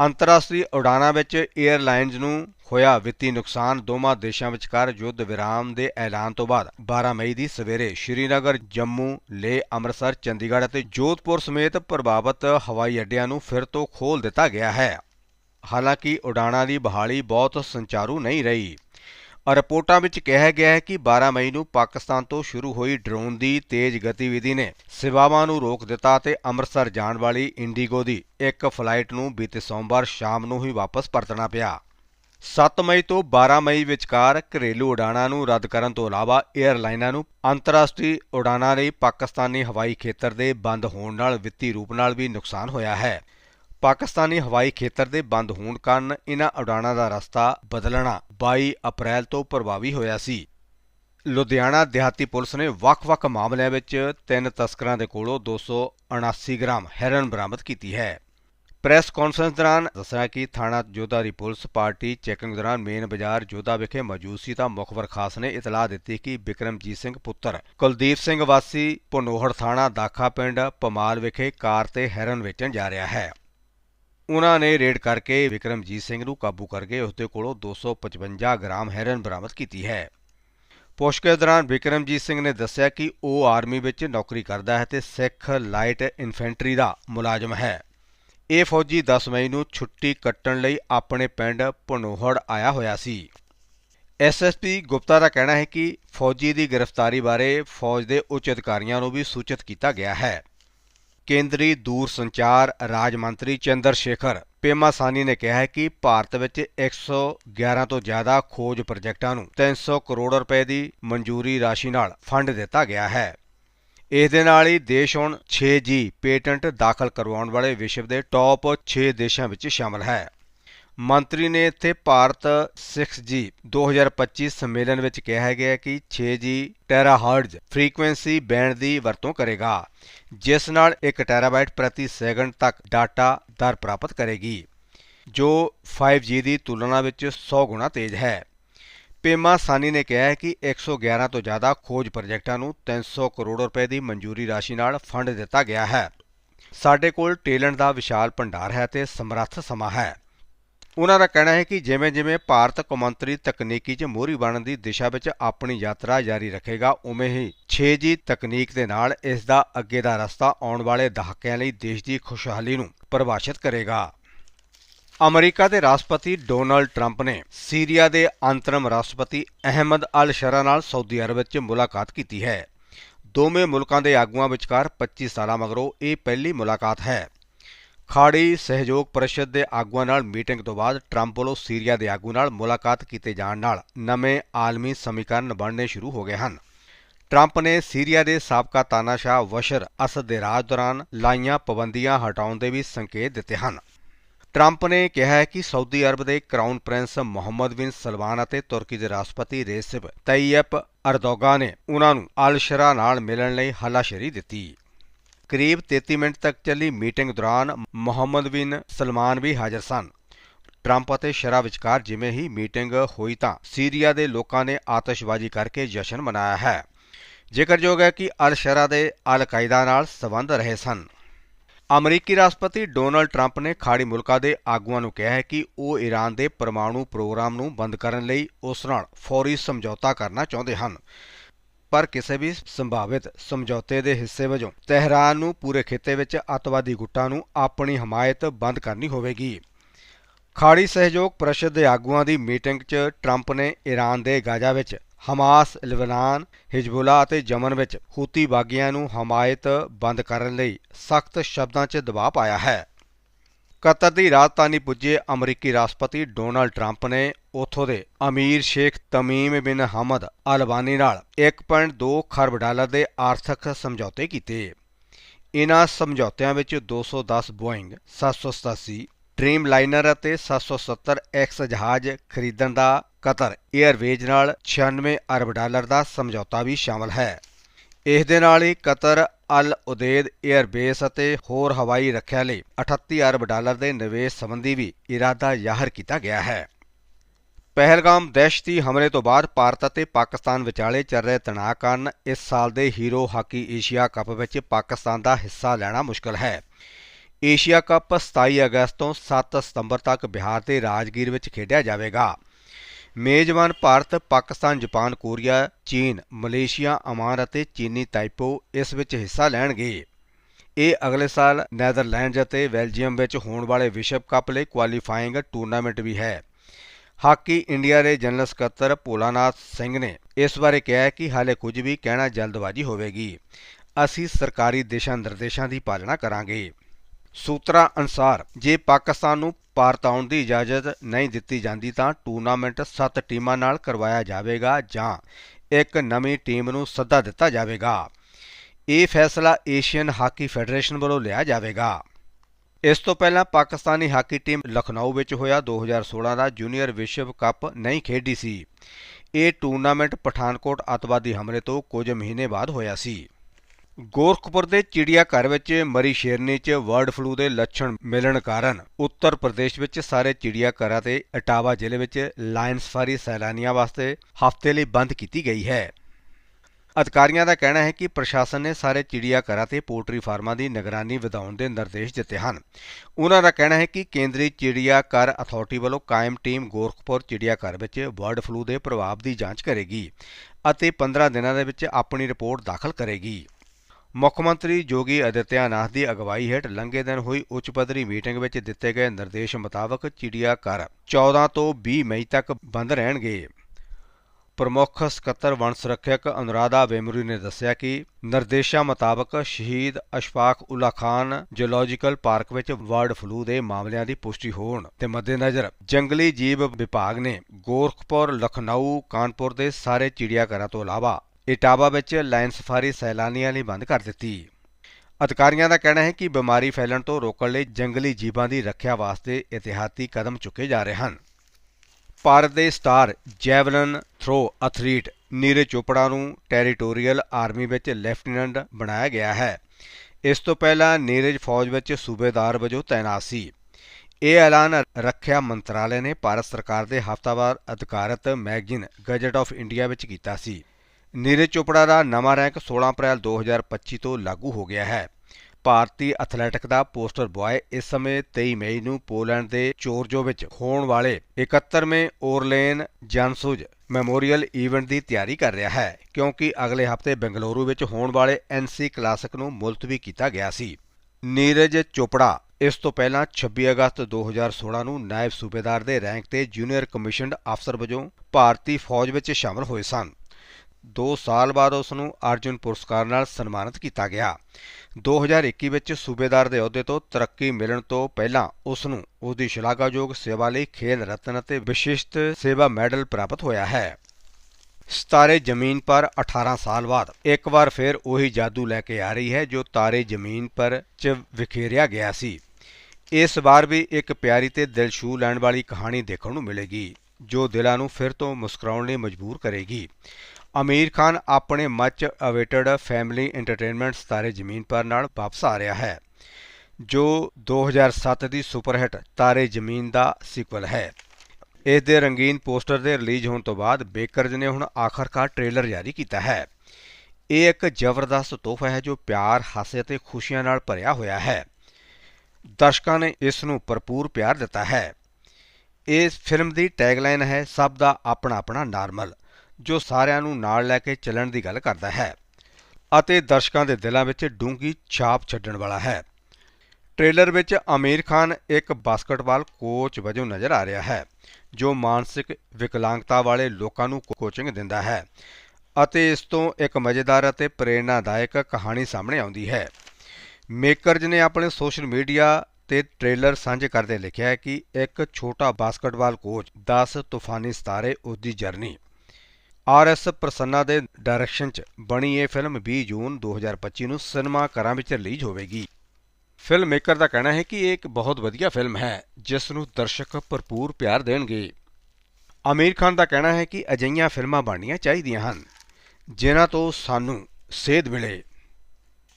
ਅੰਤਰਰਾਸ਼ਟਰੀ ਉਡਾਣਾਂ ਵਿੱਚ 에ਅਰਲਾਈਨਜ਼ ਨੂੰ ਹੋਇਆ ਵਿੱਤੀ ਨੁਕਸਾਨ ਦੋਵਾਂ ਦੇਸ਼ਾਂ ਵਿਚਕਾਰ ਯੁੱਧ ਵਿਰਾਮ ਦੇ ਐਲਾਨ ਤੋਂ ਬਾਅਦ 12 ਮਈ ਦੀ ਸਵੇਰੇ ਸ਼੍ਰੀਨਗਰ, ਜੰਮੂ, ਲੇਹ, ਅੰਮ੍ਰਿਤਸਰ, ਚੰਡੀਗੜ੍ਹ ਅਤੇ ਜੋਧਪੁਰ ਸਮੇਤ ਪ੍ਰਭਾਵਿਤ ਹਵਾਈ ਅੱਡਿਆਂ ਨੂੰ ਫਿਰ ਤੋਂ ਖੋਲ੍ਹ ਦਿੱਤਾ ਗਿਆ ਹੈ। ਹਾਲਾਂਕਿ ਉਡਾਣਾਂ ਦੀ ਬਹਾਲੀ ਬਹੁਤ ਸੰਚਾਰੂ ਨਹੀਂ ਰਹੀ। ਰਿਪੋਰਟਾਂ ਵਿੱਚ ਕਿਹਾ ਗਿਆ ਹੈ ਕਿ 12 ਮਈ ਨੂੰ ਪਾਕਿਸਤਾਨ ਤੋਂ ਸ਼ੁਰੂ ਹੋਈ ਡਰੋਨ ਦੀ ਤੇਜ਼ ਗਤੀਵਿਧੀ ਨੇ ਸੇਵਾਵਾਂ ਨੂੰ ਰੋਕ ਦਿੱਤਾ ਤੇ ਅੰਮ੍ਰਿਤਸਰ ਜਾਣ ਵਾਲੀ ਇੰਡੀਗੋ ਦੀ ਇੱਕ ਫਲਾਈਟ ਨੂੰ ਬੀਤੇ ਸੋਮਵਾਰ ਸ਼ਾਮ ਨੂੰ ਹੀ ਵਾਪਸ ਪਰਤਣਾ ਪਿਆ। 7 ਮਈ ਤੋਂ 12 ਮਈ ਵਿਚਕਾਰ ਘਰੇਲੂ ਉਡਾਣਾਂ ਨੂੰ ਰੱਦ ਕਰਨ ਤੋਂ ਇਲਾਵਾ 에ਅਰਲਾਈਨਾਂ ਨੂੰ ਅੰਤਰਰਾਸ਼ਟਰੀ ਉਡਾਣਾਂ ਲਈ ਪਾਕਿਸਤਾਨੀ ਹਵਾਈ ਖੇਤਰ ਦੇ ਬੰਦ ਹੋਣ ਨਾਲ ਵਿੱਤੀ ਰੂਪ ਨਾਲ ਵੀ ਨੁਕਸਾਨ ਹੋਇਆ ਹੈ। ਪਾਕਿਸਤਾਨੀ ਹਵਾਈ ਖੇਤਰ ਦੇ ਬੰਦ ਹੋਣ ਕਾਰਨ ਇਨ੍ਹਾਂ ਉਡਾਣਾਂ ਦਾ ਰਸਤਾ ਬਦਲਣਾ 22 ਅਪ੍ਰੈਲ ਤੋਂ ਪ੍ਰਭਾਵੀ ਹੋਇਆ ਸੀ। ਲੁਧਿਆਣਾ ਦਿਹਾਤੀ ਪੁਲਿਸ ਨੇ ਵੱਖ-ਵੱਖ ਮਾਮਲਿਆਂ ਵਿੱਚ ਤਿੰਨ ਤਸਕਰਾਂ ਦੇ ਕੋਲੋਂ 279 ਗ੍ਰਾਮ ਹੈਰਨ ਬਰਾਮਦ ਕੀਤੀ ਹੈ। ਪ੍ਰੈਸ ਕਾਨਫਰੰਸ ਦੌਰਾਨ ਦੱਸਿਆ ਕਿ ਥਾਣਾ ਜੋਧਾ ਦੀ ਪੁਲਿਸ ਪਾਰਟੀ ਚੈਕਿੰਗ ਦੌਰਾਨ ਮੇਨ ਬਾਜ਼ਾਰ ਜੋਧਾ ਵਿਖੇ ਮੌਜੂਦ ਸੀ ਤਾਂ ਮੁਖਬਰ ਖਾਸ ਨੇ ਇਤਲਾਹ ਦਿੱਤੀ ਕਿ ਬਿਕਰਮਜੀਤ ਸਿੰਘ ਪੁੱਤਰ, ਕੁਲਦੀਪ ਸਿੰਘ ਵਾਸੀ, ਪਨੋਹੜ ਥਾਣਾ ਦਾਖਾ ਪਿੰਡ ਪਮਾਲ ਵਿਖੇ ਕਾਰ ਤੇ ਹੈਰਨ ਵੇਚਣ ਜਾ ਰਿਹਾ ਹੈ। ਉਹਨਾਂ ਨੇ ਰੇਡ ਕਰਕੇ ਵਿਕਰਮਜੀਤ ਸਿੰਘ ਨੂੰ ਕਾਬੂ ਕਰਕੇ ਉਸ ਦੇ ਕੋਲੋਂ 255 ਗ੍ਰਾਮ ਹੈਰਨ ਬਰਾਮਦ ਕੀਤੀ ਹੈ। ਪੁੱਛਗਿੱਛ ਦੌਰਾਨ ਵਿਕਰਮਜੀਤ ਸਿੰਘ ਨੇ ਦੱਸਿਆ ਕਿ ਉਹ ਆਰਮੀ ਵਿੱਚ ਨੌਕਰੀ ਕਰਦਾ ਹੈ ਤੇ ਸਿੱਖ ਲਾਈਟ ਇਨਫੈਂਟਰੀ ਦਾ ਮੁਲਾਜ਼ਮ ਹੈ। ਇਹ ਫੌਜੀ 10 ਮਈ ਨੂੰ ਛੁੱਟੀ ਕੱਟਣ ਲਈ ਆਪਣੇ ਪਿੰਡ ਭਨੋਹੜ ਆਇਆ ਹੋਇਆ ਸੀ। ਐਸਐਸਪੀ ਗੁਪਤਾ ਦਾ ਕਹਿਣਾ ਹੈ ਕਿ ਫੌਜੀ ਦੀ ਗ੍ਰਿਫਤਾਰੀ ਬਾਰੇ ਫੌਜ ਦੇ ਉੱਚ ਅਧਿਕਾਰੀਆਂ ਨੂੰ ਵੀ ਸੂਚਿਤ ਕੀਤਾ ਗਿਆ ਹੈ। ਕੇਂਦਰੀ ਦੂਰ ਸੰਚਾਰ ਰਾਜ ਮੰਤਰੀ ਚੰਦਰ ਸ਼ੇਖਰ ਪੇਮਾ ਸਾਨੀ ਨੇ ਕਿਹਾ ਹੈ ਕਿ ਭਾਰਤ ਵਿੱਚ 111 ਤੋਂ ਜ਼ਿਆਦਾ ਖੋਜ ਪ੍ਰੋਜੈਕਟਾਂ ਨੂੰ 300 ਕਰੋੜ ਰੁਪਏ ਦੀ ਮਨਜ਼ੂਰੀ ਰਾਸ਼ੀ ਨਾਲ ਫੰਡ ਦਿੱਤਾ ਗਿਆ ਹੈ। ਇਸ ਦੇ ਨਾਲ ਹੀ ਦੇਸ਼ ਹੁਣ 6G ਪੇਟੈਂਟ ਦਾਖਲ ਕਰਵਾਉਣ ਵਾਲੇ ਵਿਸ਼ਵ ਦੇ ਟੌਪ 6 ਦੇਸ਼ਾਂ ਵਿੱਚ ਸ਼ਾਮਲ ਹੈ। ਮੰਤਰੀ ਨੇ ਇੱਥੇ ਭਾਰਤ 6G 2025 ਸੰਮੇਲਨ ਵਿੱਚ ਕਿਹਾ ਗਿਆ ਕਿ 6G ਟੈਰਾਹਰਟਜ਼ ਫ੍ਰੀਕੁਐਂਸੀ ਬੈਂਡ ਦੀ ਵਰਤੋਂ ਕਰੇਗਾ, ਜਿਸ ਨਾਲ 1 ਟੈਰਾਬਾਈਟ ਪ੍ਰਤੀ ਸੈਕਿੰਡ ਤੱਕ ਡਾਟਾ ਦਰ ਪ੍ਰਾਪਤ ਕਰੇਗੀ, ਜੋ 5G ਦੀ ਤੁਲਨਾ ਵਿੱਚ 100 ਗੁਣਾ ਤੇਜ਼ ਹੈ। ਪੇਮਾ ਸਾਨੀ ਨੇ ਕਿਹਾ ਹੈ ਕਿ 111 ਤੋਂ ਜ਼ਿਆਦਾ ਖੋਜ ਪ੍ਰੋਜੈਕਟਾਂ ਨੂੰ 300 ਕਰੋੜ ਰੁਪਏ ਦੀ ਮਨਜ਼ੂਰੀ ਰਾਸ਼ੀ ਨਾਲ ਫੰਡ ਦਿੱਤਾ ਗਿਆ ਹੈ। ਸਾਡੇ ਕੋਲ ਟੈਲੈਂਟ ਦਾ ਵਿਸ਼ਾਲ ਭੰਡਾਰ ਹੈ ਤੇ ਸਮਰੱਥ ਸਮਾਂ ਹੈ। ਉਹਨਾਂ ਦਾ ਕਹਿਣਾ ਹੈ ਕਿ ਜਿਵੇਂ-ਜਿਵੇਂ ਭਾਰਤ ਕੌਮਾਂਤਰੀ ਤਕਨੀਕੀ 'ਚ ਮੋਹਰੀ ਬਣਨ ਦੀ ਦਿਸ਼ਾ ਵਿੱਚ ਆਪਣੀ ਯਾਤਰਾ ਜਾਰੀ ਰੱਖੇਗਾ, ਉਵੇਂ ਹੀ 6G ਤਕਨੀਕ ਦੇ ਨਾਲ ਇਸ ਦਾ ਅੱਗੇ ਦਾ ਰਸਤਾ ਆਉਣ ਵਾਲੇ ਦਹਾਕਿਆਂ ਲਈ ਦੇਸ਼ ਦੀ ਖੁਸ਼ਹਾਲੀ ਨੂੰ ਪਰਿਭਾਸ਼ਿਤ ਕਰੇਗਾ। ਅਮਰੀਕਾ ਦੇ ਰਾਸ਼ਟਰਪਤੀ ਡੋਨਲਡ ਟਰੰਪ ਨੇ ਸੀਰੀਆ ਦੇ ਅੰਤਰਮ ਰਾਸ਼ਟਰਪਤੀ ਅਹਿਮਦ ਅਲ ਸ਼ਰਾ ਨਾਲ ਸਾਊਦੀ ਅਰਬ ਵਿੱਚ ਮੁਲਾਕਾਤ ਕੀਤੀ ਹੈ। ਦੋਵੇਂ ਮੁਲਕਾਂ ਦੇ ਆਗੂਆਂ ਵਿਚਕਾਰ 25 ਸਾਲਾਂ ਮਗਰੋਂ ਇਹ ਪਹਿਲੀ ਮੁਲਾਕਾਤ ਹੈ। ਖਾੜੀ ਸਹਿਯੋਗ ਪਰਿਸ਼ਦ ਦੇ ਆਗੂਆਂ ਨਾਲ ਮੀਟਿੰਗ ਤੋਂ ਬਾਅਦ ਟਰੰਪ ਵੱਲੋਂ ਸੀਰੀਆ ਦੇ ਆਗੂ ਨਾਲ ਮੁਲਾਕਾਤ ਕੀਤੇ ਜਾਣ ਨਾਲ ਨਵੇਂ ਆਲਮੀ ਸਮੀਕਰਨ ਬਣਨੇ ਸ਼ੁਰੂ ਹੋ ਗਏ ਹਨ। ਟਰੰਪ ਨੇ ਸੀਰੀਆ ਦੇ ਸਾਬਕਾ ਤਾਨਾਸ਼ਾਹ ਵਸ਼ਰ ਅਸਦ ਦੇ ਰਾਜ ਦੌਰਾਨ ਲਾਈਆਂ ਪਾਬੰਦੀਆਂ ਹਟਾਉਣ ਦੇ ਵੀ ਸੰਕੇਤ ਦਿੱਤੇ ਹਨ। ਟਰੰਪ ਨੇ ਕਿਹਾ ਹੈ ਕਿ ਸਾਊਦੀ ਅਰਬ ਦੇ ਕਰਾਊਨ ਪ੍ਰਿੰਸ ਮੁਹੰਮਦ ਬਿਨ ਸਲਮਾਨ ਅਤੇ ਤੁਰਕੀ ਦੇ ਰਾਸ਼ਟਰਪਤੀ ਰੇਸਿਪ ਤੈਯਿਪ ਅਰਦੋਗਾ ਨੇ ਉਹਨਾਂ ਨੂੰ ਅਲ ਸ਼ਰਾ ਨਾਲ ਮਿਲਣ ਲਈ ਹੱਲਾਸ਼ੇਰੀ ਦਿੱਤੀ। ਕਰੀਬ 33 ਮਿੰਟ ਤੱਕ ਚੱਲੀ ਮੀਟਿੰਗ ਦੌਰਾਨ ਮੁਹੰਮਦ ਬਿਨ ਸਲਮਾਨ ਵੀ ਹਾਜ਼ਰ ਸਨ। ਟਰੰਪ ਅਤੇ ਸ਼ਰਾ ਵਿਚਕਾਰ ਜਿਵੇਂ ਹੀ ਮੀਟਿੰਗ ਹੋਈ ਤਾਂ ਸੀਰੀਆ ਦੇ ਲੋਕਾਂ ਨੇ ਆਤਿਸ਼ਬਾਜ਼ੀ ਕਰਕੇ ਜਸ਼ਨ ਮਨਾਇਆ ਹੈ। ਜ਼ਿਕਰਯੋਗ ਹੈ ਕਿ ਅਲ ਸ਼ਰਾ ਦੇ ਅਲ ਕਾਇਦਾ ਨਾਲ ਸਬੰਧ ਰਹੇ ਸਨ। ਅਮਰੀਕੀ ਰਾਸ਼ਟਰਪਤੀ ਡੋਨਲਡ ਟਰੰਪ ਨੇ ਖਾੜੀ ਮੁਲਕਾਂ ਦੇ ਆਗੂਆਂ ਨੂੰ ਕਿਹਾ ਹੈ ਕਿ ਉਹ ਈਰਾਨ ਦੇ ਪਰਮਾਣੂ ਪ੍ਰੋਗਰਾਮ ਨੂੰ ਬੰਦ ਕਰਨ ਲਈ ਉਸ ਨਾਲ ਫੌਰੀ ਸਮਝੌਤਾ ਕਰਨਾ ਚਾਹੁੰਦੇ ਹਨ। ਪਰ ਕਿਸੇ ਵੀ ਸੰਭਾਵਿਤ ਸਮਝੌਤੇ ਦੇ ਹਿੱਸੇ ਵਜੋਂ ਤਹਿਰਾਨ ਨੂੰ ਪੂਰੇ ਖਿੱਤੇ ਵਿੱਚ ਅੱਤਵਾਦੀ ਗੁੱਟਾਂ ਨੂੰ ਆਪਣੀ ਹਮਾਇਤ ਬੰਦ ਕਰਨੀ ਹੋਵੇਗੀ। ਖਾੜੀ ਸਹਿਯੋਗ ਪਰਿਸ਼ਦ ਦੇ ਆਗੂਆਂ ਦੀ ਮੀਟਿੰਗ 'ਚ ਟਰੰਪ ਨੇ ਈਰਾਨ ਦੇ ਗਾਜ਼ਾ ਵਿੱਚ ਹਮਾਸ, ਲਿਬਨਾਨ, ਹਿਜਬੁੱਲਾ ਅਤੇ ਯਮਨ ਵਿੱਚ ਹੂਤੀ ਬਾਗੀਆਂ ਨੂੰ ਹਮਾਇਤ ਬੰਦ ਕਰਨ ਲਈ ਸਖਤ ਸ਼ਬਦਾਂ 'ਚ ਦਬਾਅ ਪਾਇਆ ਹੈ। ਕਤਰ ਦੀ ਰਾਜਧਾਨੀ ਪੁੱਜੇ ਅਮਰੀਕੀ ਰਾਸ਼ਟਰਪਤੀ ਡੋਨਾਲਡ ਟਰੰਪ ਨੇ। ਉੱਥੋਂ ਦੇ ਅਮੀਰ ਸ਼ੇਖ ਤਮੀਮ ਬਿਨ ਹਮਦ ਅਲਬਾਨੀ ਨਾਲ 1.2 ਖਰਬ ਡਾਲਰ ਦੇ ਆਰਥਿਕ ਸਮਝੌਤੇ ਕੀਤੇ। ਇਨ੍ਹਾਂ ਸਮਝੌਤਿਆਂ ਵਿੱਚ 210 ਬੋਇੰਗ 787 ਡ੍ਰੀਮ ਲਾਈਨਰ ਅਤੇ 770 ਐਕਸ ਜਹਾਜ਼ ਖਰੀਦਣ ਦਾ ਕਤਰ 에ਅਰਵੇਜ਼ ਨਾਲ 96 ਅਰਬ ਡਾਲਰ ਦਾ ਸਮਝੌਤਾ ਵੀ ਸ਼ਾਮਲ ਹੈ। ਇਸ ਦੇ ਨਾਲ ਹੀ ਕਤਰ ਅਲ ਉਦੇਦ 에ਅਰਬੇਸ ਅਤੇ ਹੋਰ ਹਵਾਈ ਰੱਖਿਆ ਲਈ 38 ਅਰਬ ਡਾਲਰ ਦੇ ਨਿਵੇਸ਼ ਸੰਬੰਧੀ ਵੀ ਇਰਾਦਾ ਜ਼ਾਹਰ ਕੀਤਾ ਗਿਆ ਹੈ। ਪਹਿਲਗਾਮ ਦਹਿਸ਼ਤੀ ਹਮਲੇ ਤੋਂ ਬਾਅਦ ਭਾਰਤ ਅਤੇ ਪਾਕਿਸਤਾਨ ਵਿਚਾਲੇ ਚੱਲ ਰਹੇ ਤਣਾਅ ਕਾਰਨ ਇਸ ਸਾਲ ਦੇ ਹੀਰੋ ਹਾਕੀ ਏਸ਼ੀਆ ਕੱਪ ਵਿੱਚ ਪਾਕਿਸਤਾਨ ਦਾ ਹਿੱਸਾ ਲੈਣਾ ਮੁਸ਼ਕਲ ਹੈ। ਏਸ਼ੀਆ ਕੱਪ 27 ਅਗਸਤ ਤੋਂ 7 ਸਤੰਬਰ ਤੱਕ ਬਿਹਾਰ ਦੇ ਰਾਜਗੀਰ ਵਿੱਚ ਖੇਡਿਆ ਜਾਵੇਗਾ। ਮੇਜ਼ਬਾਨ ਭਾਰਤ, ਪਾਕਿਸਤਾਨ, ਜਾਪਾਨ, ਕੋਰੀਆ, ਚੀਨ, ਮਲੇਸ਼ੀਆ, ਅਮਾਨ ਅਤੇ ਚੀਨੀ ਤਾਈਪੋ ਇਸ ਵਿੱਚ ਹਿੱਸਾ ਲੈਣਗੇ। ਇਹ ਅਗਲੇ ਸਾਲ ਨੈਦਰਲੈਂਡਜ਼ ਅਤੇ ਬੈਲਜੀਅਮ ਵਿੱਚ ਹੋਣ ਵਾਲੇ ਵਿਸ਼ਵ ਕੱਪ ਲਈ ਕੁਆਲੀਫਾਈਂਗ ਟੂਰਨਾਮੈਂਟ ਵੀ ਹੈ। ਹਾਕੀ ਇੰਡੀਆ ਦੇ ਜਨਰਲ ਸਕੱਤਰ ਭੋਲਾਨਾਥ ਸਿੰਘ ਨੇ ਇਸ ਬਾਰੇ ਕਿਹਾ ਕਿ ਹਾਲੇ ਕੁਝ ਵੀ ਕਹਿਣਾ ਜਲਦਬਾਜ਼ੀ ਹੋਵੇਗੀ। ਅਸੀਂ ਸਰਕਾਰੀ ਦਿਸ਼ਾ ਨਿਰਦੇਸ਼ਾਂ ਦੀ ਪਾਲਣਾ ਕਰਾਂਗੇ। ਸੂਤਰਾਂ ਅਨੁਸਾਰ, ਜੇ ਪਾਕਿਸਤਾਨ ਨੂੰ ਭਾਰਤ ਆਉਣ ਦੀ ਇਜਾਜ਼ਤ ਨਹੀਂ ਦਿੱਤੀ ਜਾਂਦੀ ਤਾਂ ਟੂਰਨਾਮੈਂਟ 7 ਟੀਮਾਂ ਨਾਲ ਕਰਵਾਇਆ ਜਾਵੇਗਾ ਜਾਂ ਇੱਕ ਨਵੀਂ ਟੀਮ ਨੂੰ ਸੱਦਾ ਦਿੱਤਾ ਜਾਵੇਗਾ। ਇਹ ਫੈਸਲਾ ਏਸ਼ੀਅਨ ਹਾਕੀ ਫੈਡਰੇਸ਼ਨ ਵੱਲੋਂ ਲਿਆ ਜਾਵੇਗਾ। ਇਸ ਤੋਂ ਪਹਿਲਾਂ ਪਾਕਿਸਤਾਨੀ ਹਾਕੀ ਟੀਮ ਲਖਨਊ ਵਿੱਚ ਹੋਇਆ 2016 ਦਾ ਜੂਨੀਅਰ ਵਿਸ਼ਵ ਕੱਪ ਨਹੀਂ ਖੇਡੀ ਸੀ। ਇਹ ਟੂਰਨਾਮੈਂਟ ਪਠਾਨਕੋਟ ਅਤਵਾਦੀ ਹਮਲੇ ਤੋਂ ਕੁਝ ਮਹੀਨੇ ਬਾਅਦ ਹੋਇਆ ਸੀ। ਗੋਰਖਪੁਰ ਦੇ ਚਿੜੀਆ ਘਰ ਵਿੱਚ ਮਰੀ ਸ਼ੇਰਨੀ 'ਚ ਬਰਡ ਫਲੂ ਦੇ ਲੱਛਣ ਮਿਲਣ ਕਾਰਨ ਉੱਤਰ ਪ੍ਰਦੇਸ਼ ਵਿੱਚ ਸਾਰੇ ਚਿੜੀਆ ਘਰਾਂ ਤੇ ਇਟਾਵਾ ਜ਼ਿਲ੍ਹੇ ਵਿੱਚ ਲਾਇਨ ਸਫਾਰੀ ਸੈਲਾਨੀਆਂ ਵਾਸਤੇ ਹਫ਼ਤੇ ਲਈ ਬੰਦ ਕੀਤੀ ਗਈ ਹੈ। ਅਧਿਕਾਰੀਆਂ ਦਾ ਕਹਿਣਾ ਹੈ ਕਿ ਪ੍ਰਸ਼ਾਸਨ ਨੇ ਸਾਰੇ ਚਿੜੀਆ ਘਰਾਂ ਤੇ ਪੋਲਟਰੀ ਫਾਰਮਾਂ ਦੀ ਨਿਗਰਾਨੀ ਵਧਾਉਣ ਦੇ ਨਿਰਦੇਸ਼ ਦਿੱਤੇ ਹਨ। ਉਹਨਾਂ ਦਾ ਕਹਿਣਾ ਹੈ ਕਿ ਕੇਂਦਰੀ ਚਿੜੀਆ ਘਰ ਅਥਾਰਟੀ ਵੱਲੋਂ ਕਾਇਮ ਟੀਮ ਗੋਰਖਪੁਰ ਚਿੜੀਆ ਘਰ ਵਿੱਚ ਬਰਡ ਫਲੂ ਦੇ ਪ੍ਰਭਾਵ ਦੀ ਜਾਂਚ ਕਰੇਗੀ ਅਤੇ 15 ਦਿਨਾਂ ਦੇ ਵਿੱਚ ਆਪਣੀ ਰਿਪੋਰਟ ਦਾਖਲ ਕਰੇਗੀ। ਮੁੱਖ ਮੰਤਰੀ ਜੋਗੀ ਆਦਿੱਤਿਆਨਾਥ ਦੀ ਅਗਵਾਈ ਹੇਠ ਲੰਘੇ ਦਿਨ ਹੋਈ ਉੱਚ ਪੱਧਰੀ ਮੀਟਿੰਗ ਵਿੱਚ ਦਿੱਤੇ ਗਏ ਨਿਰਦੇਸ਼ ਮੁਤਾਬਕ ਚਿੜੀਆ ਘਰ 14 ਤੋਂ 20 ਮਈ ਤੱਕ ਬੰਦ ਰਹਿਣਗੇ। ਪ੍ਰਮੁੱਖ ਸਕੱਤਰ ਵਣ ਸੁਰੱਖਿਅਕ ਅਨੁਰਾਧਾ ਵੇਮਰੀ ਨੇ ਦੱਸਿਆ ਕਿ ਨਿਰਦੇਸ਼ਾਂ ਮੁਤਾਬਕ ਸ਼ਹੀਦ ਅਸ਼ਫਾਕ ਉਲਾ ਖਾਨ ਜੂਲੋਜੀਕਲ ਪਾਰਕ ਵਿੱਚ ਬਰਡ ਫਲੂ ਦੇ ਮਾਮਲਿਆਂ ਦੀ ਪੁਸ਼ਟੀ ਹੋਣ ਤੇ ਮੱਦੇਨਜ਼ਰ ਜੰਗਲੀ ਜੀਵ ਵਿਭਾਗ ਨੇ ਗੋਰਖਪੁਰ, ਲਖਨਊ, ਕਾਨਪੁਰ ਦੇ ਸਾਰੇ ਚਿੜੀਆਘਰਾਂ ਤੋਂ ਇਲਾਵਾ ਇਟਾਵਾ ਵਿੱਚ ਲਾਇਨ ਸਫਾਰੀ ਸੈਲਾਨੀਆਂ ਲਈ ਬੰਦ ਕਰ ਦਿੱਤੀ। ਅਧਿਕਾਰੀਆਂ ਦਾ ਕਹਿਣਾ ਹੈ ਕਿ ਬਿਮਾਰੀ ਫੈਲਣ ਤੋਂ ਰੋਕਣ ਲਈ ਜੰਗਲੀ ਜੀਵਾਂ ਦੀ ਰੱਖਿਆ ਵਾਸਤੇ ਇਤਿਹਾਤੀ ਕਦਮ ਚੁੱਕੇ ਜਾ ਰਹੇ ਹਨ। ਭਾਰਤ ਦੇ star javelin throw athlete Neeraj Chopra ਨੂੰ ਟੈਰੀਟੋਰੀਅਲ ਆਰਮੀ ਵਿੱਚ ਲੈਫਟੀਨੈਂਟ ਬਣਾਇਆ ਗਿਆ ਹੈ। ਇਸ ਤੋਂ ਪਹਿਲਾਂ ਨੀਰਜ ਫੌਜ ਵਿੱਚ ਸੂਬੇਦਾਰ ਵਜੋਂ ਤਾਇਨਾਤ ਸੀ। ਇਹ ਐਲਾਨ ਰੱਖਿਆ ਮੰਤਰਾਲੇ ਨੇ ਭਾਰਤ ਸਰਕਾਰ ਦੇ ਹਫ਼ਤਾਵਾਰ ਅਧਿਕਾਰਤ ਮੈਗਜ਼ੀਨ ਗਜਟ ਆਫ ਇੰਡੀਆ ਵਿੱਚ ਕੀਤਾ ਸੀ। ਨੀਰਜ ਚੋਪੜਾ ਦਾ ਨਵਾਂ ਰੈਂਕ 16 ਅਪ੍ਰੈਲ 2025 ਤੋਂ ਲਾਗੂ ਹੋ ਗਿਆ ਹੈ। ਭਾਰਤੀ ਐਥਲੈਟਿਕ ਦਾ ਪੋਸਟਰ ਬੁਆਏ ਇਸ ਸਮੇਂ 23 ਮਈ ਨੂੰ ਪੋਲੈਂਡ ਦੇ ਚੋਰਜੋ ਵਿੱਚ ਹੋਣ ਵਾਲੇ 71ਵੇਂ ਓਰਲੇਨ ਜਾਨਸੂਜ ਮੈਮੋਰੀਅਲ ਈਵੈਂਟ ਦੀ ਤਿਆਰੀ ਕਰ ਰਿਹਾ ਹੈ, ਕਿਉਂਕਿ ਅਗਲੇ ਹਫ਼ਤੇ ਬੰਗਲੁਰੂ ਵਿੱਚ ਹੋਣ ਵਾਲੇ ਐਨਸੀ ਕਲਾਸਿਕ ਨੂੰ ਮੁਲਤਵੀ ਕੀਤਾ ਗਿਆ ਸੀ। ਨੀਰਜ ਚੋਪੜਾ ਇਸ ਤੋਂ ਪਹਿਲਾਂ 26 ਅਗਸਤ 2016 ਨੂੰ ਨਾਇਬ ਸੂਬੇਦਾਰ ਦੇ ਰੈਂਕ ਤੇ ਜੂਨੀਅਰ ਕਮਿਸ਼ਨਡ ਅਫਸਰ ਵਜੋਂ ਭਾਰਤੀ ਫੌਜ ਵਿੱਚ ਸ਼ਾਮਲ ਹੋਏ ਸਨ। 2 ਸਾਲ ਬਾਅਦ ਉਸ ਨੂੰ ਅਰਜੁਨ ਪੁਰਸਕਾਰ ਨਾਲ ਸਨਮਾਨਿਤ ਕੀਤਾ ਗਿਆ। 2021 ਵਿੱਚ ਸੂਬੇਦਾਰ ਦੇ ਅਹੁਦੇ ਤੋਂ ਤਰੱਕੀ ਮਿਲਣ ਤੋਂ ਪਹਿਲਾਂ ਉਸ ਨੂੰ ਉਸ ਦੀ ਸ਼ਲਾਘਾਯੋਗ ਸੇਵਾ ਲਈ ਖੇਲ ਰਤਨ ਅਤੇ ਵਿਸ਼ਿਸ਼ਟ ਸੇਵਾ ਮੈਡਲ ਪ੍ਰਾਪਤ ਹੋਇਆ ਹੈ। ਸਤਾਰੇ ਜ਼ਮੀਨ ਪਰ 18 ਸਾਲ ਬਾਅਦ ਇੱਕ ਵਾਰ ਫਿਰ ਉਹੀ ਜਾਦੂ ਲੈ ਕੇ ਆ ਰਹੀ ਹੈ ਜੋ ਤਾਰੇ ਜ਼ਮੀਨ ਪਰ ਚ ਵਿਖੇਰਿਆ ਗਿਆ ਸੀ। ਇਸ ਵਾਰ ਵੀ ਇੱਕ ਪਿਆਰੀ ਤੇ ਦਿਲ ਛੂ ਲੈਣ ਵਾਲੀ ਕਹਾਣੀ ਦੇਖਣ ਨੂੰ ਮਿਲੇਗੀ, ਜੋ ਦਿਲਾਂ ਨੂੰ ਫਿਰ ਤੋਂ ਮੁਸਕਰਾਉਣ ਲਈ ਮਜਬੂਰ ਕਰੇਗੀ। ਅਮੀਰ ਖਾਨ ਆਪਣੇ much awaited family entertainment Sitare Zameen Par ਨਾਲ ਵਾਪਸ ਆ ਰਿਹਾ ਹੈ, ਜੋ 2007 ਦੀ ਸੁਪਰਹਿੱਟ ਤਾਰੇ ਜ਼ਮੀਨ ਦਾ ਸੀਕਵਲ ਹੈ। ਇਸ ਦੇ ਰੰਗੀਨ ਪੋਸਟਰ ਦੇ ਰਿਲੀਜ਼ ਹੋਣ ਤੋਂ ਬਾਅਦ ਬੇਕਰਜ਼ ਨੇ ਹੁਣ ਆਖਰਕਾਰ ਟ੍ਰੇਲਰ ਜਾਰੀ ਕੀਤਾ ਹੈ। ਇਹ ਇੱਕ ਜ਼ਬਰਦਸਤ ਤੋਹਫਾ ਹੈ ਜੋ ਪਿਆਰ, ਹਾਸੇ ਅਤੇ ਖੁਸ਼ੀਆਂ ਨਾਲ ਭਰਿਆ ਹੋਇਆ ਹੈ। ਦਰਸ਼ਕਾਂ ਨੇ ਇਸ ਨੂੰ ਭਰਪੂਰ ਪਿਆਰ ਦਿੱਤਾ ਹੈ। ਇਸ ਫਿਲਮ ਦੀ ਟੈਗਲਾਈਨ ਹੈ ਸਭ ਦਾ ਆਪਣਾ ਆਪਣਾ ਨਾਰਮਲ। ਜੋ ਸਾਰਿਆਂ ਨੂੰ ਨਾਲ ਲੈ ਕੇ ਚੱਲਣ ਦੀ ਗੱਲ ਕਰਦਾ ਹੈ ਅਤੇ ਦਰਸ਼ਕਾਂ ਦੇ ਦਿਲਾਂ ਵਿੱਚ ਡੂੰਘੀ ਛਾਪ ਛੱਡਣ ਵਾਲਾ ਹੈ। ਟ੍ਰੇਲਰ ਵਿੱਚ ਆਮੀਰ ਖਾਨ ਇੱਕ ਬਾਸਕਟਬਾਲ ਕੋਚ ਵਜੋਂ ਨਜ਼ਰ ਆ ਰਿਹਾ ਹੈ, ਜੋ ਮਾਨਸਿਕ ਵਿਕਲਾਂਗਤਾ ਵਾਲੇ ਲੋਕਾਂ ਨੂੰ ਕੋਚਿੰਗ ਦਿੰਦਾ ਹੈ ਅਤੇ ਇਸ ਤੋਂ ਇੱਕ ਮਜ਼ੇਦਾਰ ਅਤੇ ਪ੍ਰੇਰਣਾਦਾਇਕ ਕਹਾਣੀ ਸਾਹਮਣੇ ਆਉਂਦੀ ਹੈ। ਮੇਕਰਜ਼ ਨੇ ਆਪਣੇ ਸੋਸ਼ਲ ਮੀਡੀਆ ਤੇ ਟ੍ਰੇਲਰ ਸਾਂਝੇ ਕਰਦੇ ਲਿਖਿਆ ਹੈ ਕਿ ਇੱਕ ਛੋਟਾ ਬਾਸਕਟਬਾਲ ਕੋਚ 10 ਤੂਫਾਨੀ ਸਿਤਾਰੇ ਉਸ ਦੀ ਜਰਨੀ ਆਰ ਐਸ ਪ੍ਰਸੰਨਾ ਦੇ ਡਾਇਰੈਕਸ਼ਨ 'ਚ ਬਣੀ ਇਹ ਫਿਲਮ 20 ਜੂਨ 2025 ਨੂੰ ਸਿਨੇਮਾ ਘਰਾਂ ਵਿੱਚ ਰਿਲੀਜ਼ ਹੋਵੇਗੀ। ਫਿਲਮ ਮੇਕਰ ਦਾ ਕਹਿਣਾ ਹੈ ਕਿ ਇਹ ਇੱਕ ਬਹੁਤ ਵਧੀਆ ਫਿਲਮ ਹੈ, ਜਿਸ ਨੂੰ ਦਰਸ਼ਕ ਭਰਪੂਰ ਪਿਆਰ ਦੇਣਗੇ। ਆਮੀਰ ਖਾਨ ਦਾ ਕਹਿਣਾ ਹੈ ਕਿ ਅਜਿਹੀਆਂ ਫਿਲਮਾਂ ਬਣਨੀਆਂ ਚਾਹੀਦੀਆਂ ਹਨ, ਜਿਨ੍ਹਾਂ ਤੋਂ ਸਾਨੂੰ ਸੇਧ ਮਿਲੇ।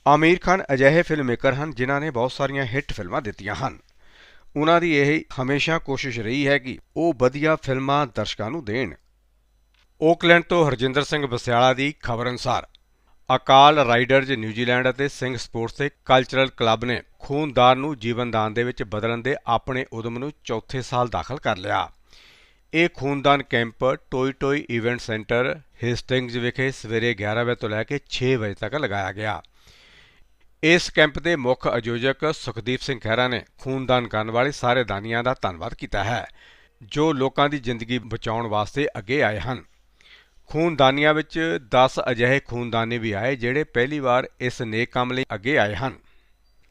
ਆਮੀਰ ਖਾਨ ਅਜਿਹੇ ਫਿਲਮਮੇਕਰ ਹਨ, ਜਿਨ੍ਹਾਂ ਨੇ ਬਹੁਤ ਸਾਰੀਆਂ ਹਿੱਟ ਫਿਲਮਾਂ ਦਿੱਤੀਆਂ ਹਨ। ਉਹਨਾਂ ਦੀ ਇਹ ਹਮੇਸ਼ਾ ਕੋਸ਼ਿਸ਼ ਰਹੀ ਹੈ ਕਿ ਉਹ ਵਧੀਆ ਫਿਲਮਾਂ ਦਰਸ਼ਕਾਂ ਨੂੰ ਦੇਣ। ਓਕਲੈਂਡ ਤੋਂ ਹਰਜਿੰਦਰ ਸਿੰਘ ਬਸਿਆਲਾ ਦੀ ਖਬਰ ਅਨੁਸਾਰ, ਅਕਾਲ ਰਾਈਡਰਜ਼ ਨਿਊਜ਼ੀਲੈਂਡ ਅਤੇ ਸਿੰਘ ਸਪੋਰਟਸ ਦੇ ਕਲਚਰਲ ਕਲੱਬ ਨੇ ਖੂਨਦਾਨ ਨੂੰ ਜੀਵਨਦਾਨ ਦੇ ਵਿੱਚ ਬਦਲਣ ਦੇ ਆਪਣੇ ਉਦਮ ਨੂੰ ਚੌਥੇ ਸਾਲ ਦਾਖਲ ਕਰ ਲਿਆ। ਇਹ ਖੂਨਦਾਨ camp Toi Toi event centre Hastings ਵਿਖੇ ਸਵੇਰੇ 11 ਵਜੇ ਤੋਂ ਲੈ ਕੇ 6 ਵਜੇ ਤੱਕ ਲਗਾਇਆ ਗਿਆ। ਇਸ ਕੈਂਪ ਦੇ ਮੁੱਖ ਆਯੋਜਕ ਸੁਖਦੀਪ ਸਿੰਘ ਖਹਿਰਾ ਨੇ ਖੂਨਦਾਨ ਕਰਨ ਵਾਲੇ ਸਾਰੇ ਦਾਨੀਆਂ ਦਾ ਧੰਨਵਾਦ ਕੀਤਾ ਹੈ, ਜੋ ਲੋਕਾਂ ਦੀ ਜ਼ਿੰਦਗੀ ਬਚਾਉਣ ਵਾਸਤੇ ਅੱਗੇ ਆਏ ਹਨ। ਖੂਨਦਾਨੀਆਂ ਵਿੱਚ 10 ਅਜਿਹੇ ਖੂਨਦਾਨੀ ਵੀ ਆਏ ਜਿਹੜੇ ਪਹਿਲੀ ਵਾਰ ਇਸ ਨੇਕ ਕੰਮ ਲਈ ਅੱਗੇ ਆਏ ਹਨ।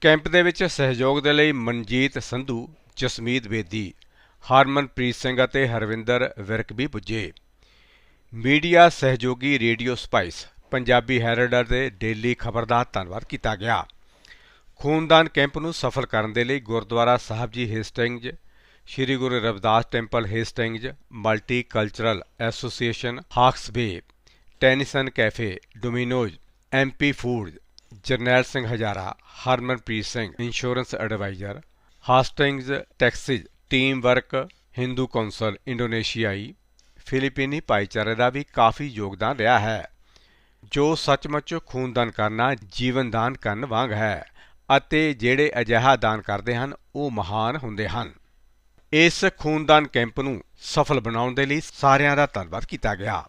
ਕੈਂਪ ਦੇ ਵਿੱਚ ਸਹਿਯੋਗ ਦੇ ਲਈ ਮਨਜੀਤ ਸੰਧੂ, ਜਸਮੀਤ ਬੇਦੀ, ਹਰਮਨਪ੍ਰੀਤ ਸਿੰਘ ਅਤੇ ਹਰਵਿੰਦਰ ਵਿਰਕ ਵੀ ਪੁੱਜੇ। ਮੀਡੀਆ ਸਹਿਯੋਗੀ ਰੇਡੀਓ ਸਪਾਈਸ, ਪੰਜਾਬੀ ਹੈਰਲਡਰ ਦੇ ਡੇਲੀ ਖਬਰ ਦਾ ਧੰਨਵਾਦ ਕੀਤਾ ਗਿਆ। ਖੂਨਦਾਨ ਕੈਂਪ ਨੂੰ ਸਫਲ ਕਰਨ ਦੇ ਲਈ Gurdwara Sahib ji Hastings Shri Guru Ravidas temple Hastings multi cultural association Hawke's Bay Tennyson cafe, Domino's MP food Jarnail Singh Hazara, Harmanpreet Singh, insurance adviser, Hastings, taxes, team work, Hindu council, ਇੰਡੋਨੇਸ਼ੀਆਈ, ਫਿਲੀਪੀਨੀ ਭਾਈਚਾਰੇ ਦਾ ਵੀ ਕਾਫੀ ਯੋਗਦਾਨ ਰਿਹਾ ਹੈ। ਜੋ ਸੱਚਮੁੱਚ ਖੂਨਦਾਨ ਕਰਨਾ ਜੀਵਨਦਾਨ ਕਰਨ ਵਾਂਗ ਹੈ ਅਤੇ ਜਿਹੜੇ ਅਜਿਹਾ ਦਾਨ ਕਰਦੇ ਹਨ, ਉਹ ਮਹਾਨ ਹੁੰਦੇ ਹਨ। ਇਸ ਖੂਨਦਾਨ ਕੈਂਪ ਨੂੰ ਸਫਲ ਬਣਾਉਣ ਦੇ ਲਈ ਸਾਰਿਆਂ ਦਾ ਧੰਨਵਾਦ ਕੀਤਾ ਗਿਆ।